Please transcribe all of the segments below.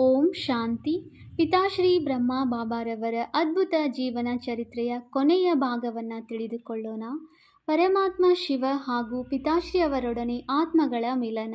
ಓಂ ಶಾಂತಿ. ಪಿತಾಶ್ರೀ ಬ್ರಹ್ಮ ಬಾಬಾರವರ ಅದ್ಭುತ ಜೀವನ ಚರಿತ್ರೆಯ ಕೊನೆಯ ಭಾಗವನ್ನು ತಿಳಿದುಕೊಳ್ಳೋಣ. ಪರಮಾತ್ಮ ಶಿವ ಹಾಗೂ ಪಿತಾಶ್ರೀ ಅವರೊಡನೆ ಆತ್ಮಗಳ ಮಿಲನ.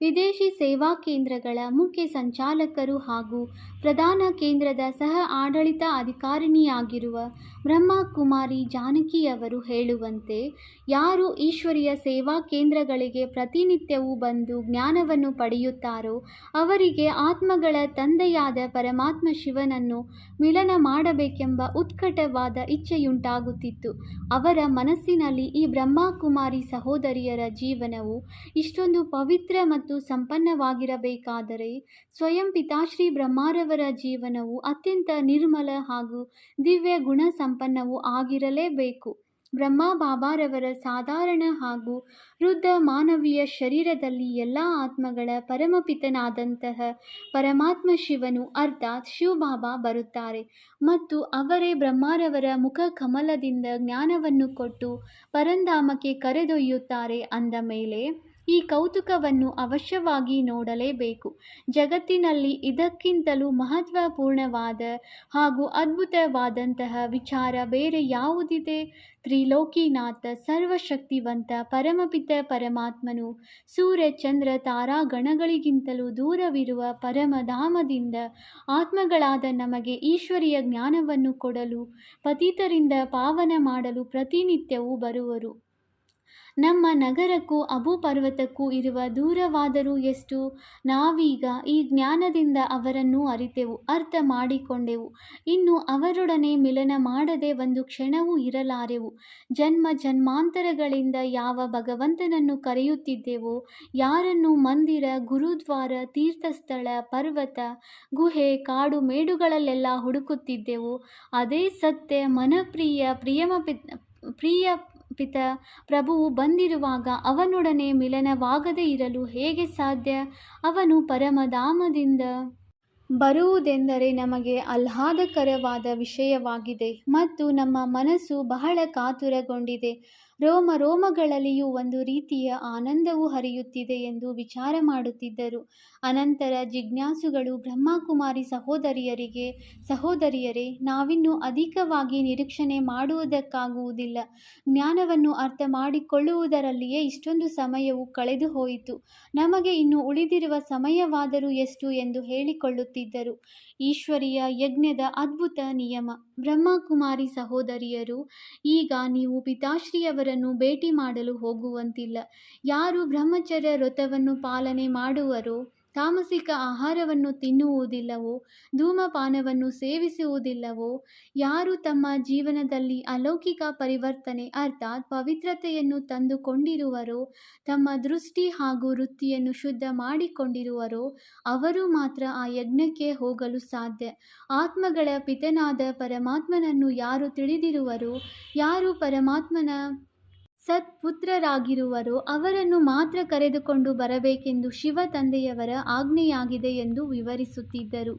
ವಿದೇಶಿ ಸೇವಾ ಕೇಂದ್ರಗಳ ಮುಖ್ಯ ಸಂಚಾಲಕರು ಹಾಗೂ ಪ್ರಧಾನ ಕೇಂದ್ರದ ಸಹ ಆಡಳಿತ ಅಧಿಕಾರಿಣಿಯಾಗಿರುವ ಬ್ರಹ್ಮಕುಮಾರಿ ಜಾನಕಿಯವರು ಹೇಳುವಂತೆ, ಯಾರು ಈಶ್ವರಿಯ ಸೇವಾ ಕೇಂದ್ರಗಳಿಗೆ ಪ್ರತಿನಿತ್ಯವೂ ಬಂದು ಜ್ಞಾನವನ್ನು ಪಡೆಯುತ್ತಾರೋ, ಅವರಿಗೆ ಆತ್ಮಗಳ ತಂದೆಯಾದ ಪರಮಾತ್ಮ ಶಿವನನ್ನು ಮಿಲನ ಮಾಡಬೇಕೆಂಬ ಉತ್ಕಟವಾದ ಇಚ್ಛೆಯುಂಟಾಗುತ್ತಿತ್ತು. ಅವರ ಮನಸ್ಸಿನಲ್ಲಿ ಈ ಬ್ರಹ್ಮಕುಮಾರಿ ಸಹೋದರಿಯರ ಜೀವನವು ಇಷ್ಟೊಂದು ಪವಿತ್ರ ಮತ್ತು ಸಂಪನ್ನವಾಗಿರಬೇಕಾದರೆ ಸ್ವಯಂ ಪಿತಾಶ್ರೀ ಬ್ರಹ್ಮಾರವರ ಜೀವನವು ಅತ್ಯಂತ ನಿರ್ಮಲ ಹಾಗೂ ದಿವ್ಯ ಗುಣ ಸಂಪನ್ನವೂ ಆಗಿರಲೇಬೇಕು. ಬ್ರಹ್ಮ ಬಾಬಾರವರ ಸಾಧಾರಣ ಹಾಗೂ ವೃದ್ಧ ಮಾನವೀಯ ಶರೀರದಲ್ಲಿ ಎಲ್ಲ ಆತ್ಮಗಳ ಪರಮಪಿತನಾದಂತಹ ಪರಮಾತ್ಮ ಶಿವನು ಅರ್ಥಾತ್ ಶಿವಬಾಬಾ ಬರುತ್ತಾರೆ. ಮತ್ತು ಅವರೇ ಬ್ರಹ್ಮಾರವರ ಮುಖ ಕಮಲದಿಂದ ಜ್ಞಾನವನ್ನು ಕೊಟ್ಟು ಪರಂಧಾಮಕ್ಕೆ ಕರೆದೊಯ್ಯುತ್ತಾರೆ ಅಂದ ಮೇಲೆ ಈ ಕೌತುಕವನ್ನು ಅವಶ್ಯವಾಗಿ ನೋಡಲೇಬೇಕು. ಜಗತ್ತಿನಲ್ಲಿ ಇದಕ್ಕಿಂತಲೂ ಮಹತ್ವಪೂರ್ಣವಾದ ಹಾಗೂ ಅದ್ಭುತವಾದಂತಹ ವಿಚಾರ ಬೇರೆ ಯಾವುದಿದೆ? ತ್ರಿಲೋಕಿನಾಥ, ಸರ್ವಶಕ್ತಿವಂತ, ಪರಮಪಿತ ಪರಮಾತ್ಮನು, ಸೂರ್ಯ, ಚಂದ್ರ, ತಾರಾ ಗಣಗಳಿಗಿಂತಲೂ ದೂರವಿರುವ ಪರಮಧಾಮದಿಂದ ಆತ್ಮಗಳಾದ ನಮಗೆ ಈಶ್ವರಿಯ ಜ್ಞಾನವನ್ನು ಕೊಡಲು, ಪತೀತರಿಂದ ಪಾವನ ಮಾಡಲು ಪ್ರತಿನಿತ್ಯವೂ ಬರುವರು. ನಮ್ಮ ನಗರಕ್ಕೂ, ಅಬು ಪರ್ವತಕ್ಕೂ ಇರುವ ದೂರವಾದರೂ ಎಷ್ಟು? ನಾವೀಗ ಈ ಜ್ಞಾನದಿಂದ ಅವರನ್ನು ಅರಿತೆವು, ಅರ್ಥ ಮಾಡಿಕೊಂಡೆವು. ಇನ್ನು ಅವರೊಡನೆ ಮಿಲನ ಮಾಡದೆ ಒಂದು ಕ್ಷಣವೂ ಇರಲಾರೆವು. ಜನ್ಮ ಜನ್ಮಾಂತರಗಳಿಂದ ಯಾವ ಭಗವಂತನನ್ನು ಕರೆಯುತ್ತಿದ್ದೆವೋ, ಯಾರನ್ನು ಮಂದಿರ, ಗುರುದ್ವಾರ, ತೀರ್ಥಸ್ಥಳ, ಪರ್ವತ, ಗುಹೆ, ಕಾಡು ಮೇಡುಗಳಲ್ಲೆಲ್ಲ ಹುಡುಕುತ್ತಿದ್ದೆವು, ಅದೇ ಸತ್ಯ ಮನಪ್ರಿಯ, ಪ್ರಿಯಮ, ಪ್ರಿಯ ಪಿತ, ಪ್ರಭುವು ಬಂದಿರುವಾಗ ಅವನೊಡನೆ ಮಿಲನವಾಗದೇ ಇರಲು ಹೇಗೆ ಸಾಧ್ಯ? ಅವನು ಪರಮಧಾಮದಿಂದ ಬರುವುದೆಂದರೆ ನಮಗೆ ಆಹ್ಲಾದಕರವಾದ ವಿಷಯವಾಗಿದೆ ಮತ್ತು ನಮ್ಮ ಮನಸ್ಸು ಬಹಳ ಕಾತುರಗೊಂಡಿದೆ. ರೋಮ ರೋಮಗಳಲ್ಲಿಯೂ ಒಂದು ರೀತಿಯ ಆನಂದವು ಹರಿಯುತ್ತಿದೆ ಎಂದು ವಿಚಾರ ಮಾಡುತ್ತಿದ್ದರು. ಅನಂತರ ಜಿಜ್ಞಾಸುಗಳು ಬ್ರಹ್ಮಕುಮಾರಿ ಸಹೋದರಿಯರಿಗೆ, ಸಹೋದರಿಯರೇ, ನಾವಿನ್ನೂ ಅಧಿಕವಾಗಿ ನಿರೀಕ್ಷಣೆ ಮಾಡುವುದಕ್ಕಾಗುವುದಿಲ್ಲ. ಜ್ಞಾನವನ್ನು ಅರ್ಥ ಮಾಡಿಕೊಳ್ಳುವುದರಲ್ಲಿಯೇ ಇಷ್ಟೊಂದು ಸಮಯವು ಕಳೆದು ಹೋಯಿತು ನಮಗೆ ಇನ್ನು ಉಳಿದಿರುವ ಸಮಯವಾದರೂ ಎಷ್ಟು ಎಂದು ಹೇಳಿಕೊಳ್ಳುತ್ತಿದ್ದರು. ಈಶ್ವರಿಯ ಯಜ್ಞದ ಅದ್ಭುತ ನಿಯಮ. ಬ್ರಹ್ಮಕುಮಾರಿ ಸಹೋದರಿಯರು, ಈಗ ನೀವು ಪಿತಾಶ್ರೀಯವರನ್ನು ಭೇಟಿ ಮಾಡಲು ಹೋಗುವಂತಿಲ್ಲ. ಯಾರು ಬ್ರಹ್ಮಚರ್ಯ ವ್ರತವನ್ನು ಪಾಲನೆ ಮಾಡುವರೋ, ತಾಮಸಿಕ ಆಹಾರವನ್ನು ತಿನ್ನುವುದಿಲ್ಲವೋ, ಧೂಮಪಾನವನ್ನು ಸೇವಿಸುವುದಿಲ್ಲವೋ, ಯಾರು ತಮ್ಮ ಜೀವನದಲ್ಲಿ ಅಲೌಕಿಕ ಪರಿವರ್ತನೆ ಅರ್ಥಾತ್ ಪವಿತ್ರತೆಯನ್ನು ತಂದುಕೊಂಡಿರುವರೋ, ತಮ್ಮ ದೃಷ್ಟಿ ಹಾಗೂ ವೃತ್ತಿಯನ್ನು ಶುದ್ಧ ಮಾಡಿಕೊಂಡಿರುವರೋ, ಅವರು ಮಾತ್ರ ಆ ಯಜ್ಞಕ್ಕೆ ಹೋಗಲು ಸಾಧ್ಯ. ಆತ್ಮಗಳ ಪಿತನಾದ ಪರಮಾತ್ಮನನ್ನು ಯಾರು ತಿಳಿದಿರುವರೋ, ಯಾರು ಪರಮಾತ್ಮನ ಸತ್ಪುತ್ರರಾಗಿರುವರೋ ಅವರನ್ನು ಮಾತ್ರ ಕರೆದುಕೊಂಡು ಬರಬೇಕೆಂದು ಶಿವ ತಂದೆಯವರ ಆಜ್ಞೆಯಾಗಿದೆ ಎಂದು ವಿವರಿಸುತ್ತಿದ್ದರು.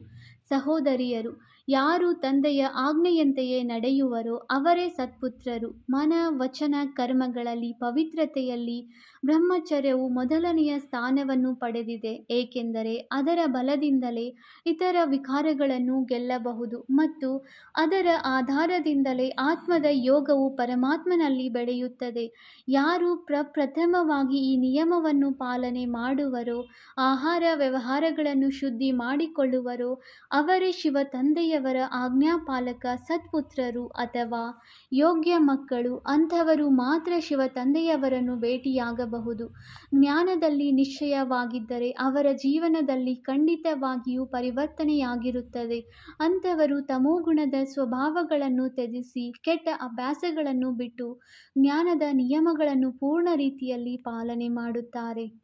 ಸಹೋದರಿಯರು ಯಾರು ತಂದೆಯ ಆಜ್ಞೆಯಂತೆಯೇ ನಡೆಯುವರೋ ಅವರೇ ಸತ್ಪುತ್ರರು. ಮನ ವಚನ ಕರ್ಮಗಳಲ್ಲಿ ಪವಿತ್ರತೆಯಲ್ಲಿ ಬ್ರಹ್ಮಚರ್ಯವು ಮೊದಲನೆಯ ಸ್ಥಾನವನ್ನು ಪಡೆದಿದೆ, ಏಕೆಂದರೆ ಅದರ ಬಲದಿಂದಲೇ ಇತರ ವಿಕಾರಗಳನ್ನು ಗೆಲ್ಲಬಹುದು ಮತ್ತು ಅದರ ಆಧಾರದಿಂದಲೇ ಆತ್ಮದ ಯೋಗವು ಪರಮಾತ್ಮನಲ್ಲಿ ಬೆಳೆಯುತ್ತದೆ. ಯಾರು ಪ್ರಪ್ರಥಮವಾಗಿ ಈ ನಿಯಮವನ್ನು ಪಾಲನೆ ಮಾಡುವರೋ, ಆಹಾರ ವ್ಯವಹಾರಗಳನ್ನು ಶುದ್ಧಿ ಮಾಡಿಕೊಳ್ಳುವರೋ, ಅವರೇ ಶಿವ ತಂದೆಯವರ ಆಜ್ಞಾಪಾಲಕ ಸತ್ಪುತ್ರರು ಅಥವಾ ಯೋಗ್ಯ ಮಕ್ಕಳು ಅಂಥವರು ಮಾತ್ರ ಶಿವ ತಂದೆಯವರನ್ನು ಭೇಟಿಯಾಗಬಹುದು. ಜ್ಞಾನದಲ್ಲಿ ನಿಶ್ಚಯವಾಗಿದ್ದರೆ ಅವರ ಜೀವನದಲ್ಲಿ ಖಂಡಿತವಾಗಿಯೂ ಪರಿವರ್ತನೆಯಾಗಿರುತ್ತದೆ. ಅಂಥವರು ತಮೋಗುಣದ ಸ್ವಭಾವಗಳನ್ನು ತ್ಯಜಿಸಿ ಕೆಟ್ಟ ಅಭ್ಯಾಸಗಳನ್ನು ಬಿಟ್ಟು ಜ್ಞಾನದ ನಿಯಮಗಳನ್ನು ಪೂರ್ಣ ರೀತಿಯಲ್ಲಿ ಪಾಲನೆ ಮಾಡುತ್ತಾರೆ.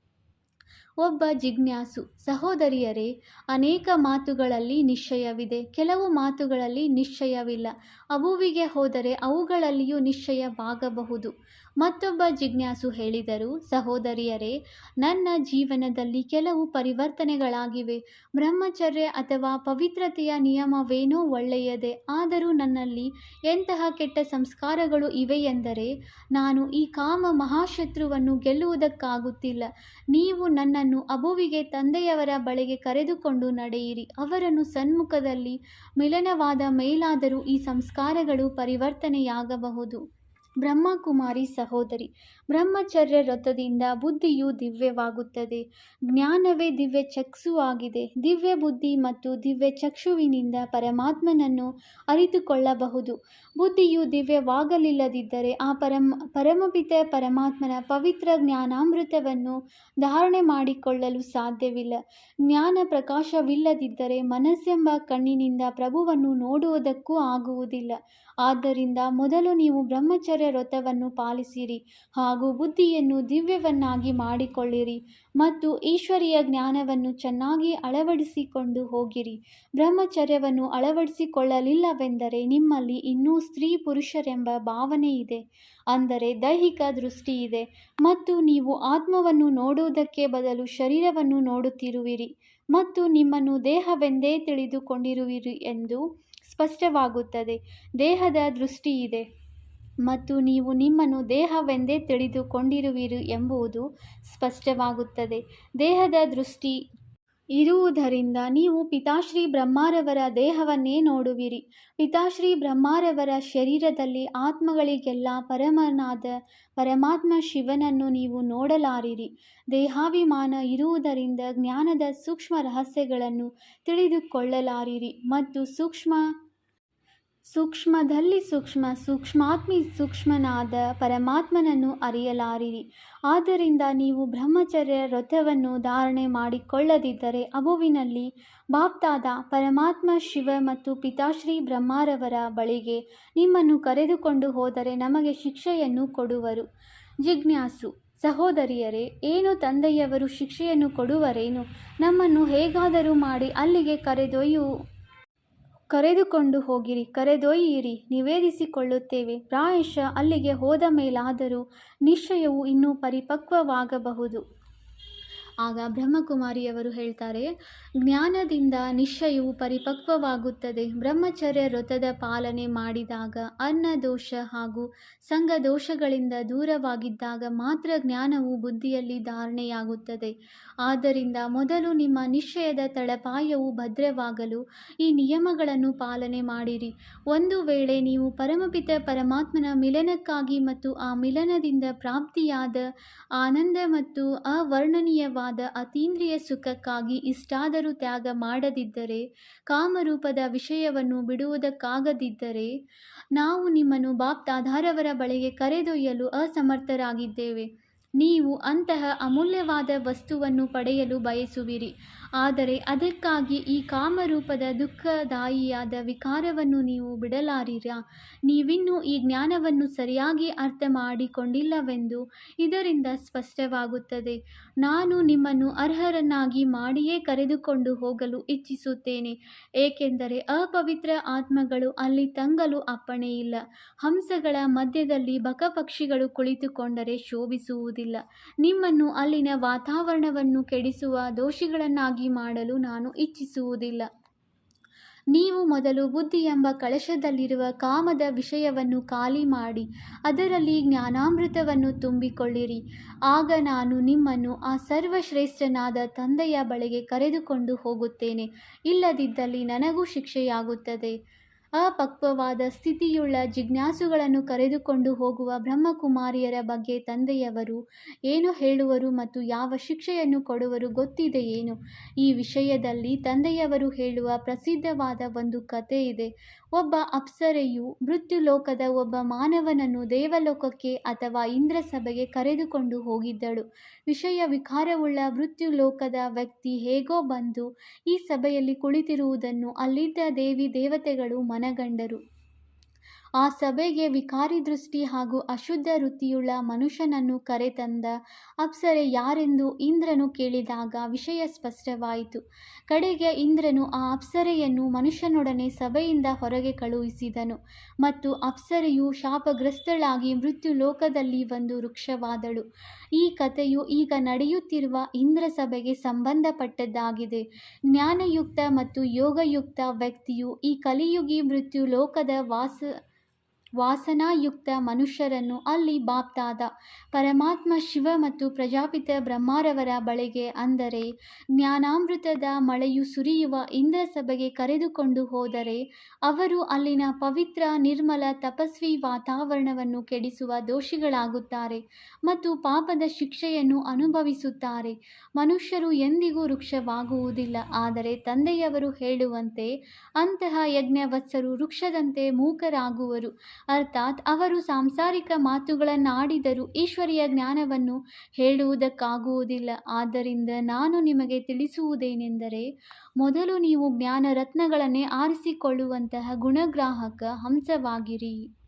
ಒಬ್ಬ ಜಿಜ್ಞಾಸು ಸಹೋದರಿಯರೇ ಅನೇಕ ಮಾತುಗಳಲ್ಲಿ ನಿಶ್ಚಯವಿದೆ ಕೆಲವು ಮಾತುಗಳಲ್ಲಿ ನಿಶ್ಚಯವಿಲ್ಲ. ಅವುವಿಗೆ ಹೋದರೆ ಅವುಗಳಲ್ಲಿಯೂ ನಿಶ್ಚಯವಾಗಬಹುದು. ಮತ್ತೊಬ್ಬ ಜಿಜ್ಞಾಸು ಹೇಳಿದರು, ಸಹೋದರಿಯರೇ, ನನ್ನ ಜೀವನದಲ್ಲಿ ಕೆಲವು ಪರಿವರ್ತನೆಗಳಾಗಿವೆ. ಬ್ರಹ್ಮಚರ್ಯ ಅಥವಾ ಪವಿತ್ರತೆಯ ನಿಯಮವೇನೋ ಒಳ್ಳೆಯದೇ, ಆದರೂ ನನ್ನಲ್ಲಿ ಎಂತಹ ಕೆಟ್ಟ ಸಂಸ್ಕಾರಗಳು ಇವೆಯೆಂದರೆ, ನಾನು ಈ ಕಾಮ ಮಹಾಶತ್ರುವನ್ನು ಗೆಲ್ಲುವುದಕ್ಕಾಗುತ್ತಿಲ್ಲ. ನೀವು ನನ್ನನ್ನು ಅಬುವಿಗೆ ತಂದೆಯವರ ಬಳಿಗೆ ಕರೆದುಕೊಂಡು ನಡೆಯಿರಿ. ಅವರನ್ನು ಸನ್ಮುಖದಲ್ಲಿ ಮಿಲನವಾದ ಮೇಲಾದರೂ ಈ ಸಂಸ್ಕಾರಗಳು ಪರಿವರ್ತನೆಯಾಗಬಹುದು. ಬ್ರಹ್ಮಕುಮಾರಿ ಸಹೋದರಿ ಬ್ರಹ್ಮಚರ್ಯ ವ್ರತದಿಂದ ಬುದ್ಧಿಯು ದಿವ್ಯವಾಗುತ್ತದೆ. ಜ್ಞಾನವೇ ದಿವ್ಯ ಚಕ್ಷು ಆಗಿದೆ. ದಿವ್ಯ ಬುದ್ಧಿ ಮತ್ತು ದಿವ್ಯ ಚಕ್ಷುವಿನಿಂದ ಪರಮಾತ್ಮನನ್ನು ಅರಿತುಕೊಳ್ಳಬಹುದು. ಬುದ್ಧಿಯು ದಿವ್ಯವಾಗಲಿಲ್ಲದಿದ್ದರೆ ಆ ಪರಮ, ಪರಮಪಿತ ಪರಮಾತ್ಮನ ಪವಿತ್ರ ಜ್ಞಾನಾಮೃತವನ್ನು ಧಾರಣೆ ಮಾಡಿಕೊಳ್ಳಲು ಸಾಧ್ಯವಿಲ್ಲ. ಜ್ಞಾನ ಪ್ರಕಾಶವಿಲ್ಲದಿದ್ದರೆ ಮನಸ್ಸೆಂಬ ಕಣ್ಣಿನಿಂದ ಪ್ರಭುವನ್ನು ನೋಡುವುದಕ್ಕೂ ಆಗುವುದಿಲ್ಲ. ಆದ್ದರಿಂದ ಮೊದಲು ನೀವು ಬ್ರಹ್ಮಚರ್ಯ ವ್ರತವನ್ನು ಪಾಲಿಸಿರಿ. ಹಾಗೂ ಬುದ್ಧಿಯನ್ನು ದಿವ್ಯವನ್ನಾಗಿ ಮಾಡಿಕೊಳ್ಳಿರಿ ಮತ್ತು ಈಶ್ವರೀಯ ಜ್ಞಾನವನ್ನು ಚೆನ್ನಾಗಿ ಅಳವಡಿಸಿಕೊಂಡು ಹೋಗಿರಿ. ಬ್ರಹ್ಮಚರ್ಯವನ್ನು ಅಳವಡಿಸಿಕೊಳ್ಳಲಿಲ್ಲವೆಂದರೆ ನಿಮ್ಮಲ್ಲಿ ಇನ್ನೂ ಸ್ತ್ರೀ ಪುರುಷರೆಂಬ ಭಾವನೆ ಇದೆ. ಅಂದರೆ ದೈಹಿಕ ದೃಷ್ಟಿ ಇದೆ. ಮತ್ತು ನೀವು ಆತ್ಮವನ್ನು ನೋಡುವುದಕ್ಕೆ ಬದಲು ಶರೀರವನ್ನು ನೋಡುತ್ತಿರುವಿರಿ ಮತ್ತು ನಿಮ್ಮನ್ನು ದೇಹವೆಂದೇ ತಿಳಿದುಕೊಂಡಿರುವಿರಿ ಎಂದು ಸ್ಪಷ್ಟವಾಗುತ್ತದೆ. ದೇಹದ ದೃಷ್ಟಿ ಇದೆ. ಮತ್ತು ನೀವು ನಿಮ್ಮನ್ನು ದೇಹವೆಂದೇ ತಿಳಿದುಕೊಂಡಿರುವಿರಿ ಎಂಬುದು ಸ್ಪಷ್ಟವಾಗುತ್ತದೆ. ದೇಹದ ದೃಷ್ಟಿ ಇರುವುದರಿಂದ ನೀವು ಪಿತಾಶ್ರೀ ಬ್ರಹ್ಮಾರವರ ದೇಹವನ್ನೇ ನೋಡುವಿರಿ. ಪಿತಾಶ್ರೀ ಬ್ರಹ್ಮಾರವರ ಶರೀರದಲ್ಲಿ ಆತ್ಮಗಳಿಗೆಲ್ಲ ಪರಮನಾದ ಪರಮಾತ್ಮ ಶಿವನನ್ನು ನೀವು ನೋಡಲಾರಿರಿ. ದೇಹಾಭಿಮಾನ ಇರುವುದರಿಂದ ಜ್ಞಾನದ ಸೂಕ್ಷ್ಮ ರಹಸ್ಯಗಳನ್ನು ತಿಳಿದುಕೊಳ್ಳಲಾರಿರಿ ಮತ್ತು ಸೂಕ್ಷ್ಮ ಸೂಕ್ಷ್ಮದಲ್ಲಿ ಸೂಕ್ಷ್ಮ, ಸೂಕ್ಷ್ಮಾತ್ಮಿ ಸೂಕ್ಷ್ಮನಾದ ಪರಮಾತ್ಮನನ್ನು ಅರಿಯಲಾರಿರಿ. ಆದ್ದರಿಂದ ನೀವು ಬ್ರಹ್ಮಚರ್ಯ ವ್ರತವನ್ನು ಧಾರಣೆ ಮಾಡಿಕೊಳ್ಳದಿದ್ದರೆ ಅಬುವಿನಲ್ಲಿ ಬಾಪ್ತಾದ ಪರಮಾತ್ಮ ಶಿವ ಮತ್ತು ಪಿತಾಶ್ರೀ ಬ್ರಹ್ಮಾರವರ ಬಳಿಗೆ ನಿಮ್ಮನ್ನು ಕರೆದುಕೊಂಡು ಹೋದರೆ ನಮಗೆ ಶಿಕ್ಷೆಯನ್ನು ಕೊಡುವರು. ಜಿಜ್ಞಾಸು, ಸಹೋದರಿಯರೇ, ಏನು ತಂದೆಯವರು ಶಿಕ್ಷೆಯನ್ನು ಕೊಡುವರೇನು? ನಮ್ಮನ್ನು ಹೇಗಾದರೂ ಮಾಡಿ ಅಲ್ಲಿಗೆ ಕರೆದೊಯ್ಯು. ಕರೆದುಕೊಂಡು ಹೋಗಿರಿ ಕರೆದೊಯ್ಯಿರಿ ನಿವೇದಿಸಿಕೊಳ್ಳುತ್ತೇವೆ. ಪ್ರಾಯಶಃ ಅಲ್ಲಿಗೆ ಹೋದ ಮೇಲಾದರೂ ನಿಶ್ಚಯವು ಇನ್ನೂ ಪರಿಪಕ್ವವಾಗಬಹುದು. ಆಗ ಬ್ರಹ್ಮಕುಮಾರಿಯವರು ಹೇಳ್ತಾರೆ, ಜ್ಞಾನದಿಂದ ನಿಶ್ಚಯವು ಪರಿಪಕ್ವವಾಗುತ್ತದೆ. ಬ್ರಹ್ಮಚರ್ಯ ವ್ರತದ ಪಾಲನೆ ಮಾಡಿದಾಗ ಅನ್ನ ದೋಷ ಹಾಗೂ ಸಂಘ ದೋಷಗಳಿಂದ ದೂರವಾಗಿದ್ದಾಗ ಮಾತ್ರ ಜ್ಞಾನವು ಬುದ್ಧಿಯಲ್ಲಿ ಧಾರಣೆಯಾಗುತ್ತದೆ. ಆದ್ದರಿಂದ ಮೊದಲು ನಿಮ್ಮ ನಿಶ್ಚಯದ ತಳಪಾಯವು ಭದ್ರವಾಗಲು ಈ ನಿಯಮಗಳನ್ನು ಪಾಲನೆ ಮಾಡಿರಿ. ಒಂದು ವೇಳೆ ನೀವು ಪರಮಪಿತ ಪರಮಾತ್ಮನ ಮಿಲನಕ್ಕಾಗಿ ಮತ್ತು ಆ ಮಿಲನದಿಂದ ಪ್ರಾಪ್ತಿಯಾದ ಆನಂದ ಮತ್ತು ಅವರ್ಣನೀಯವಾದ ಅತೀಂದ್ರಿಯ ಸುಖಕ್ಕಾಗಿ ಇಷ್ಟಾದರೂ ತ್ಯಾಗ ಮಾಡದಿದ್ದರೆ, ಕಾಮರೂಪದ ವಿಷಯವನ್ನು ಬಿಡುವುದಕ್ಕಾಗದಿದ್ದರೆ, ನಾವು ನಿಮ್ಮನ್ನು ಬಾಪ್ತಾಧಾರವರ ಬಳಿಗೆ ಕರೆದೊಯ್ಯಲು ಅಸಮರ್ಥರಾಗಿದ್ದೇವೆ. ನೀವು ಅಂತಹ ಅಮೂಲ್ಯವಾದ ವಸ್ತುವನ್ನು ಪಡೆಯಲು ಬಯಸುವಿರಿ. ಆದರೆ ಅದಕ್ಕಾಗಿ ಈ ಕಾಮರೂಪದ ದುಃಖದಾಯಿಯಾದ ವಿಕಾರವನ್ನು ನೀವು ಬಿಡಲಾರಿರಾ? ನೀವಿನ್ನೂ ಈ ಜ್ಞಾನವನ್ನು ಸರಿಯಾಗಿ ಅರ್ಥ ಮಾಡಿಕೊಂಡಿಲ್ಲವೆಂದು ಇದರಿಂದ ಸ್ಪಷ್ಟವಾಗುತ್ತದೆ. ನಾನು ನಿಮ್ಮನ್ನು ಅರ್ಹರನ್ನಾಗಿ ಮಾಡಿಯೇ ಕರೆದುಕೊಂಡು ಹೋಗಲು ಇಚ್ಛಿಸುತ್ತೇನೆ, ಏಕೆಂದರೆ ಅಪವಿತ್ರ ಆತ್ಮಗಳು ಅಲ್ಲಿ ತಂಗಲು ಅಪ್ಪಣೆಯಿಲ್ಲ. ಹಂಸಗಳ ಮಧ್ಯದಲ್ಲಿ ಬಕಪಕ್ಷಿಗಳು ಕುಳಿತುಕೊಂಡರೆ ಶೋಭಿಸುವುದಿಲ್ಲ. ನಿಮ್ಮನ್ನು ಅಲ್ಲಿನ ವಾತಾವರಣವನ್ನು ಕೆಡಿಸುವ ದೋಷಿಗಳನ್ನಾಗಿ ಮಾಡಲು ನಾನು ಇಚ್ಛಿಸುವುದಿಲ್ಲ. ನೀವು ಮೊದಲು ಬುದ್ಧಿ ಎಂಬ ಕಳಶದಲ್ಲಿರುವ ಕಾಮದ ವಿಷಯವನ್ನು ಖಾಲಿ ಮಾಡಿ, ಅದರಲ್ಲಿ ಜ್ಞಾನಾಮೃತವನ್ನು ತುಂಬಿಕೊಳ್ಳಿರಿ. ಆಗ ನಾನು ನಿಮ್ಮನ್ನು ಆ ಸರ್ವಶ್ರೇಷ್ಠನಾದ ತಂದೆಯ ಬಳಿಗೆ ಕರೆದುಕೊಂಡು ಹೋಗುತ್ತೇನೆ. ಇಲ್ಲದಿದ್ದಲ್ಲಿ ನನಗೂ ಶಿಕ್ಷೆಯಾಗುತ್ತದೆ. ಅಪಕ್ವವಾದ ಸ್ಥಿತಿಯುಳ್ಳ ಜಿಜ್ಞಾಸುಗಳನ್ನು ಕರೆದುಕೊಂಡು ಹೋಗುವ ಬ್ರಹ್ಮಕುಮಾರಿಯರ ಬಗ್ಗೆ ತಂದೆಯವರು ಏನು ಹೇಳುವರು ಮತ್ತು ಯಾವ ಶಿಕ್ಷೆಯನ್ನು ಕೊಡುವರು ಗೊತ್ತಿದೆಯೇನು ಈ ವಿಷಯದಲ್ಲಿ ತಂದೆಯವರು ಹೇಳುವ ಪ್ರಸಿದ್ಧವಾದ ಒಂದು ಕಥೆ ಇದೆ. ಒಬ್ಬ ಅಪ್ಸರೆಯು ಮೃತ್ಯುಲೋಕದ ಒಬ್ಬ ಮಾನವನನ್ನು ದೇವಲೋಕಕ್ಕೆ ಅಥವಾ ಇಂದ್ರಸಭೆಗೆ ಕರೆದುಕೊಂಡು ಹೋಗಿದ್ದಳು. ವಿಷಯ ವಿಕಾರವುಳ್ಳ ಮೃತ್ಯುಲೋಕದ ವ್ಯಕ್ತಿ ಹೇಗೋ ಬಂದು ಈ ಸಭೆಯಲ್ಲಿ ಕುಳಿತಿರುವುದನ್ನು ಅಲ್ಲಿದ್ದ ದೇವಿ ದೇವತೆಗಳು ಮನಗಂಡರು. ಆ ಸಭೆಗೆ ವಿಕಾರಿ ದೃಷ್ಟಿ ಹಾಗೂ ಅಶುದ್ಧ ವೃತ್ತಿಯುಳ್ಳ ಮನುಷ್ಯನನ್ನು ಕರೆತಂದ ಅಪ್ಸರೆ ಯಾರೆಂದು ಇಂದ್ರನು ಕೇಳಿದಾಗ ವಿಷಯ ಸ್ಪಷ್ಟವಾಯಿತು. ಕಡೆಗೆ ಇಂದ್ರನು ಆ ಅಪ್ಸರೆಯನ್ನು ಮನುಷ್ಯನೊಡನೆ ಸಭೆಯಿಂದ ಹೊರಗೆ ಕಳುಹಿಸಿದನು ಮತ್ತು ಅಪ್ಸರೆಯು ಶಾಪಗ್ರಸ್ತಳಾಗಿ ಮೃತ್ಯು ಲೋಕದಲ್ಲಿ ಒಂದು ವೃಕ್ಷವಾದಳು. ಈ ಕಥೆಯು ಈಗ ನಡೆಯುತ್ತಿರುವ ಇಂದ್ರ ಸಭೆಗೆ ಸಂಬಂಧಪಟ್ಟದ್ದಾಗಿದೆ. ಜ್ಞಾನಯುಕ್ತ ಮತ್ತು ಯೋಗಯುಕ್ತ ವ್ಯಕ್ತಿಯು ಈ ಕಲಿಯುಗಿ ಮೃತ್ಯು ಲೋಕದ ವಾಸ ವಾಸನಾಯುಕ್ತ ಮನುಷ್ಯರನ್ನು ಅಲ್ಲಿ ಬಾಪ್ತಾದ. ಪರಮಾತ್ಮ ಶಿವ ಮತ್ತು ಪ್ರಜಾಪಿತ ಬ್ರಹ್ಮಾರವರ ಬಳಿಗೆ ಅಂದರೆ ಜ್ಞಾನಾಮೃತದ ಮಳೆಯು ಸುರಿಯುವ ಇಂದ್ರ ಸಭೆಗೆ ಕರೆದುಕೊಂಡು ಹೋದರೆ ಅವರು ಅಲ್ಲಿನ ಪವಿತ್ರ, ನಿರ್ಮಲ, ತಪಸ್ವಿ ವಾತಾವರಣವನ್ನು ಕೆಡಿಸುವ ದೋಷಿಗಳಾಗುತ್ತಾರೆ ಮತ್ತು ಪಾಪದ ಶಿಕ್ಷೆಯನ್ನು ಅನುಭವಿಸುತ್ತಾರೆ. ಮನುಷ್ಯರು ಎಂದಿಗೂ ವೃಕ್ಷವಾಗುವುದಿಲ್ಲ, ಆದರೆ ತಂದೆಯವರು ಹೇಳುವಂತೆ ಅಂತಹ ಯಜ್ಞವತ್ಸರು ವೃಕ್ಷದಂತೆ ಮೂಕರಾಗುವರು. ಅರ್ಥಾತ್ ಅವರು ಸಾಂಸಾರಿಕ ಮಾತುಗಳನ್ನಾಡಿದರೂ ಈಶ್ವರೀಯ ಜ್ಞಾನವನ್ನು ಹೇಳುವುದಕ್ಕಾಗುವುದಿಲ್ಲ. ಆದ್ದರಿಂದ ನಾನು ನಿಮಗೆ ತಿಳಿಸುವುದೇನೆಂದರೆ, ಮೊದಲು ನೀವು ಜ್ಞಾನ ರತ್ನಗಳನ್ನೇ ಆರಿಸಿಕೊಳ್ಳುವಂತಹ ಗುಣಗ್ರಾಹಕ ಹಂಸವಾಗಿರಿ.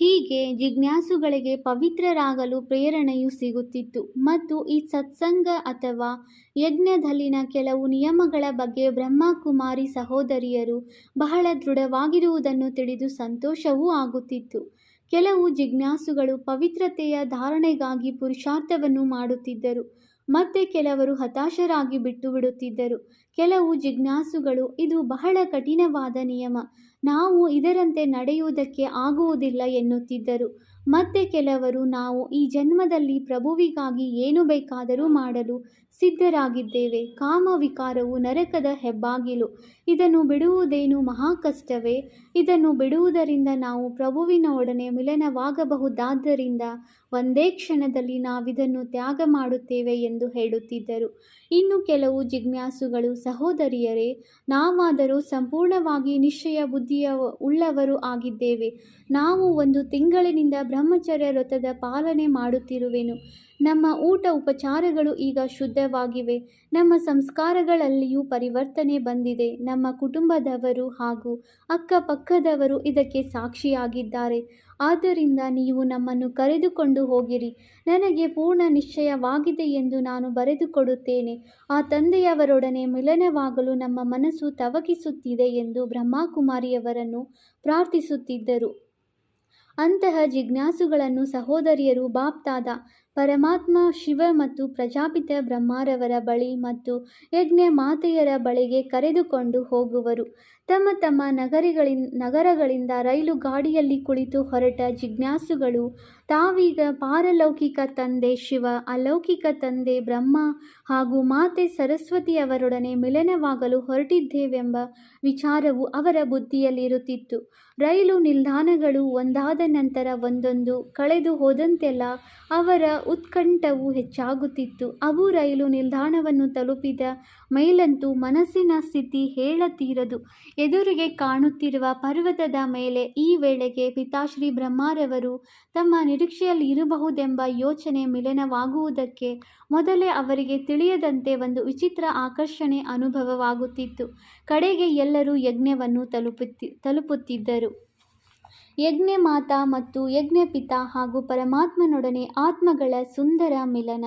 ಹೀಗೆ ಜಿಜ್ಞಾಸುಗಳಿಗೆ ಪವಿತ್ರರಾಗಲು ಪ್ರೇರಣೆಯು ಸಿಗುತ್ತಿತ್ತು ಮತ್ತು ಈ ಸತ್ಸಂಗ ಅಥವಾ ಯಜ್ಞದಲ್ಲಿನ ಕೆಲವು ನಿಯಮಗಳ ಬಗ್ಗೆ ಬ್ರಹ್ಮಕುಮಾರಿ ಸಹೋದರಿಯರು ಬಹಳ ದೃಢವಾಗಿರುವುದನ್ನು ತಿಳಿದು ಸಂತೋಷವೂ ಆಗುತ್ತಿತ್ತು. ಕೆಲವು ಜಿಜ್ಞಾಸುಗಳು ಪವಿತ್ರತೆಯ ಧಾರಣೆಗಾಗಿ ಪುರುಷಾರ್ಥವನ್ನು ಮಾಡುತ್ತಿದ್ದರು. ಮತ್ತೆ ಕೆಲವರು ಹತಾಶರಾಗಿ ಬಿಟ್ಟು ಬಿಡುತ್ತಿದ್ದರು ಕೆಲವು ಜಿಜ್ಞಾಸುಗಳು, ಇದು ಬಹಳ ಕಠಿಣವಾದ ನಿಯಮ. ನಾವು ಇದರಂತೆ ನಡೆಯುವುದಕ್ಕೆ ಆಗುವುದಿಲ್ಲ ಎನ್ನುತ್ತಿದ್ದರು. ಮತ್ತೆ ಕೆಲವರು, ನಾವು ಈ ಜನ್ಮದಲ್ಲಿ ಪ್ರಭುವಿಗಾಗಿ ಏನು ಬೇಕಾದರೂ ಮಾಡಲು ಸಿದ್ಧರಾಗಿದ್ದೇವೆ. ಕಾಮ ವಿಕಾರವು ನರಕದ ಹೆಬ್ಬಾಗಿಲು. ಇದನ್ನು ಬಿಡುವುದೇನು ಮಹಾ ಕಷ್ಟವೇ? ಇದನ್ನು ಬಿಡುವುದರಿಂದ ನಾವು ಪ್ರಭುವಿನೊಡನೆ ಮಿಲನವಾಗಬಹುದಾದ್ದರಿಂದ ಒಂದೇ ಕ್ಷಣದಲ್ಲಿ ನಾವಿದನ್ನು ತ್ಯಾಗ ಮಾಡುತ್ತೇವೆ ಎಂದು ಹೇಳುತ್ತಿದ್ದರು. ಇನ್ನು ಕೆಲವು ಜಿಜ್ಞಾಸುಗಳು, ಸಹೋದರಿಯರೇ, ನಾವಾದರೂ ಸಂಪೂರ್ಣವಾಗಿ ನಿಶ್ಚಯ ಬುದ್ಧಿಯ ಉಳ್ಳವರು ಆಗಿದ್ದೇವೆ. ನಾವು ಒಂದು ತಿಂಗಳಿನಿಂದ ಬ್ರಹ್ಮಚರ್ಯ ವ್ರತದ ಪಾಲನೆ ಮಾಡುತ್ತಿರುವೆನು. ನಮ್ಮ ಊಟ ಉಪಚಾರಗಳು ಈಗ ಶುದ್ಧವಾಗಿವೆ. ನಮ್ಮ ಸಂಸ್ಕಾರಗಳಲ್ಲಿಯೂ ಪರಿವರ್ತನೆ ಬಂದಿದೆ. ನಮ್ಮ ಕುಟುಂಬದವರು ಹಾಗೂ ಅಕ್ಕಪಕ್ಕದವರು ಇದಕ್ಕೆ ಸಾಕ್ಷಿಯಾಗಿದ್ದಾರೆ. ಆದ್ದರಿಂದ ನೀವು ನಮ್ಮನ್ನು ಕರೆದುಕೊಂಡು ಹೋಗಿರಿ. ನನಗೆ ಪೂರ್ಣ ನಿಶ್ಚಯವಾಗಿದೆ ಎಂದು ನಾನು ಬರೆದುಕೊಡುತ್ತೇನೆ. ಆ ತಂದೆಯವರೊಡನೆ ಮಿಲನವಾಗಲು ನಮ್ಮ ಮನಸ್ಸು ತವಕಿಸುತ್ತಿದೆ ಎಂದು ಬ್ರಹ್ಮಕುಮಾರಿಯವರನ್ನು ಪ್ರಾರ್ಥಿಸುತ್ತಿದ್ದರು. ಅಂತಹ ಜಿಜ್ಞಾಸುಗಳನ್ನು ಸಹೋದರಿಯರು ಬಾಪ್ತಾದ ಪರಮಾತ್ಮ, ಶಿವ ಮತ್ತು ಪ್ರಜಾಪಿತ ಬ್ರಹ್ಮರವರ ಬಳಿ ಮತ್ತು ಯಜ್ಞ ಮಾತೆಯರ ಬಳಿಗೆ ಕರೆದುಕೊಂಡು ಹೋಗುವರು. ತಮ್ಮ ತಮ್ಮ ನಗರಿಗಳಿ ನಗರಗಳಿಂದ ರೈಲು ಗಾಡಿಯಲ್ಲಿ ಕುಳಿತು ಹೊರಟ ಜಿಜ್ಞಾಸುಗಳು, ತಾವೀಗ ಪಾರಲೌಕಿಕ ತಂದೆ ಶಿವ, ಅಲೌಕಿಕ ತಂದೆ ಬ್ರಹ್ಮ ಹಾಗೂ ಮಾತೆ ಸರಸ್ವತಿಯವರೊಡನೆ ಮಿಲನವಾಗಲು ಹೊರಟಿದ್ದೇವೆಂಬ ವಿಚಾರವು ಅವರ ಬುದ್ಧಿಯಲ್ಲಿರುತ್ತಿತ್ತು. ರೈಲು ನಿಲ್ದಾಣಗಳು ಒಂದಾದ ನಂತರ ಒಂದೊಂದು ಕಳೆದು ಹೋದಂತೆಲ್ಲ ಅವರ ಉತ್ಕಂಠವು ಹೆಚ್ಚಾಗುತ್ತಿತ್ತು. ಅವು ರೈಲು ನಿಲ್ದಾಣವನ್ನು ತಲುಪಿದ ಮೇಲಂತೂ ಮನಸ್ಸಿನ ಸ್ಥಿತಿ ಹೇಳತೀರದು. ಎದುರಿಗೆ ಕಾಣುತ್ತಿರುವ ಪರ್ವತದ ಮೇಲೆ ಈ ವೇಳೆಗೆ ಪಿತಾಶ್ರೀ ಬ್ರಹ್ಮಾರವರು ತಮ್ಮ ನಿರೀಕ್ಷೆಯಲ್ಲಿ ಇರಬಹುದೆಂಬ ಯೋಚನೆ ಮಿಲನವಾಗುವುದಕ್ಕೆ ಮೊದಲೇ ಅವರಿಗೆ ತಿಳಿಯದಂತೆ ಒಂದು ವಿಚಿತ್ರ ಆಕರ್ಷಣೆ ಅನುಭವವಾಗುತ್ತಿತ್ತು. ಕಡೆಗೆ ಎಲ್ಲರೂ ಯಜ್ಞವನ್ನು ತಲುಪುತ್ತಿ, ತಲುಪುತ್ತಿದ್ದರು. ಯಜ್ಞಮಾತಾ ಮತ್ತು ಯಜ್ಞಪಿತ ಹಾಗೂ ಪರಮಾತ್ಮನೊಡನೆ ಆತ್ಮಗಳ ಸುಂದರ ಮಿಲನ.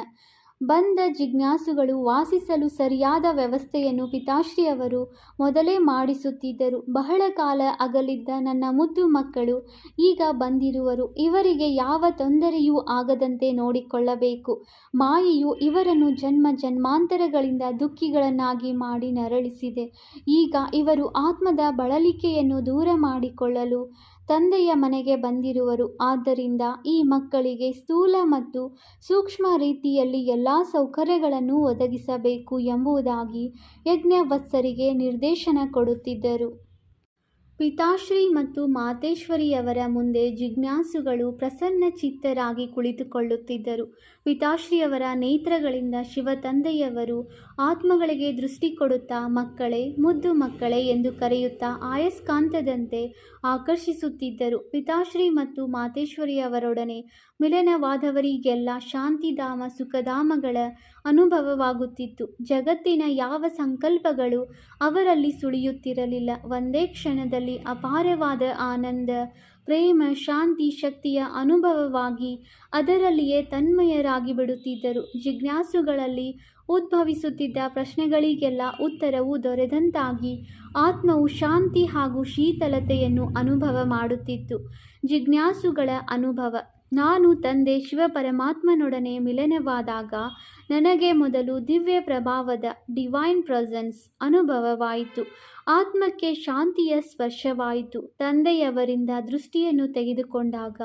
ಬಂದ ಜಿಜ್ಞಾಸುಗಳು ವಾಸಿಸಲು ಸರಿಯಾದ ವ್ಯವಸ್ಥೆಯನ್ನು ಪಿತಾಶ್ರೀಯವರು ಮೊದಲೇ ಮಾಡಿಸುತ್ತಿದ್ದರು. ಬಹಳ ಕಾಲ ಅಗಲಿದ್ದ ನನ್ನ ಮುದ್ದು ಮಕ್ಕಳು ಈಗ ಬಂದಿರುವರು. ಇವರಿಗೆ ಯಾವ ತೊಂದರೆಯೂ ಆಗದಂತೆ ನೋಡಿಕೊಳ್ಳಬೇಕು. ಮಾಯೆಯು ಇವರನ್ನು ಜನ್ಮ ಜನ್ಮಾಂತರಗಳಿಂದ ದುಃಖಿಗಳನ್ನಾಗಿ ಮಾಡಿ ನರಳಿಸಿದೆ. ಈಗ ಇವರು ಆತ್ಮದ ಬಳಲಿಕೆಯನ್ನು ದೂರ ಮಾಡಿಕೊಳ್ಳಲು ತಂದೆಯ ಮನೆಗೆ ಬಂದಿರುವರು. ಆದ್ದರಿಂದ ಈ ಮಕ್ಕಳಿಗೆ ಸ್ಥೂಲ ಮತ್ತು ಸೂಕ್ಷ್ಮ ರೀತಿಯಲ್ಲಿ ಎಲ್ಲ ಸೌಕರ್ಯಗಳನ್ನು ಒದಗಿಸಬೇಕು ಎಂಬುದಾಗಿ ಯಜ್ಞವತ್ಸರಿಗೆ ನಿರ್ದೇಶನ ಕೊಡುತ್ತಿದ್ದರು. ಪಿತಾಶ್ರೀ ಮತ್ತು ಮಾತೇಶ್ವರಿಯವರ ಮುಂದೆ ಜಿಜ್ಞಾಸುಗಳು ಪ್ರಸನ್ನ ಚಿತ್ತರಾಗಿ ಕುಳಿತುಕೊಳ್ಳುತ್ತಿದ್ದರು. ಪಿತಾಶ್ರೀಯವರ ನೇತ್ರಗಳಿಂದ ಶಿವ ತಂದೆಯವರು ಆತ್ಮಗಳಿಗೆ ದೃಷ್ಟಿ ಕೊಡುತ್ತಾ ಮಕ್ಕಳೇ, ಮುದ್ದು ಮಕ್ಕಳೇ ಎಂದು ಕರೆಯುತ್ತಾ ಆಯಸ್ಕಾಂತದಂತೆ ಆಕರ್ಷಿಸುತ್ತಿದ್ದರು. ಪಿತಾಶ್ರೀ ಮತ್ತು ಮಾತೇಶ್ವರಿಯವರೊಡನೆ ಮಿಲನವಾದವರಿಗೆಲ್ಲ ಶಾಂತಿಧಾಮ, ಸುಖಧಾಮಗಳ ಅನುಭವವಾಗುತ್ತಿತ್ತು. ಜಗತ್ತಿನ ಯಾವ ಸಂಕಲ್ಪಗಳು ಅವರಲ್ಲಿ ಸುಳಿಯುತ್ತಿರಲಿಲ್ಲ. ಒಂದೇ ಕ್ಷಣದಲ್ಲಿ ಅಪಾರವಾದ ಆನಂದ ಪ್ರೇಮ, ಶಾಂತಿ, ಶಕ್ತಿಯ ಅನುಭವವಾಗಿ ಅದರಲ್ಲಿಯೇ ತನ್ಮಯರಾಗಿ ಬಿಡುತ್ತಿದ್ದರು ಜಿಜ್ಞಾಸುಗಳಲ್ಲಿ ಉದ್ಭವಿಸುತ್ತಿದ್ದ ಪ್ರಶ್ನೆಗಳಿಗೆಲ್ಲ ಉತ್ತರವು ದೊರೆದಂತಾಗಿ ಆತ್ಮವು ಶಾಂತಿ ಹಾಗೂ ಶೀತಲತೆಯನ್ನು ಅನುಭವ ಮಾಡುತ್ತಿತ್ತು. ಜಿಜ್ಞಾಸುಗಳ ಅನುಭವ ನಾನು ತಂದೆ ಶಿವಪರಮಾತ್ಮನೊಡನೆ ಮಿಲನವಾದಾಗ ನನಗೆ ಮೊದಲು ದಿವ್ಯ ಪ್ರಭಾವದ ಡಿವೈನ್ ಪ್ರೆಸೆನ್ಸ್ ಅನುಭವವಾಯಿತು. ಆತ್ಮಕ್ಕೆ ಶಾಂತಿಯ ಸ್ಪರ್ಶವಾಯಿತು. ತಂದೆಯವರಿಂದ ದೃಷ್ಟಿಯನ್ನು ತೆಗೆದುಕೊಂಡಾಗ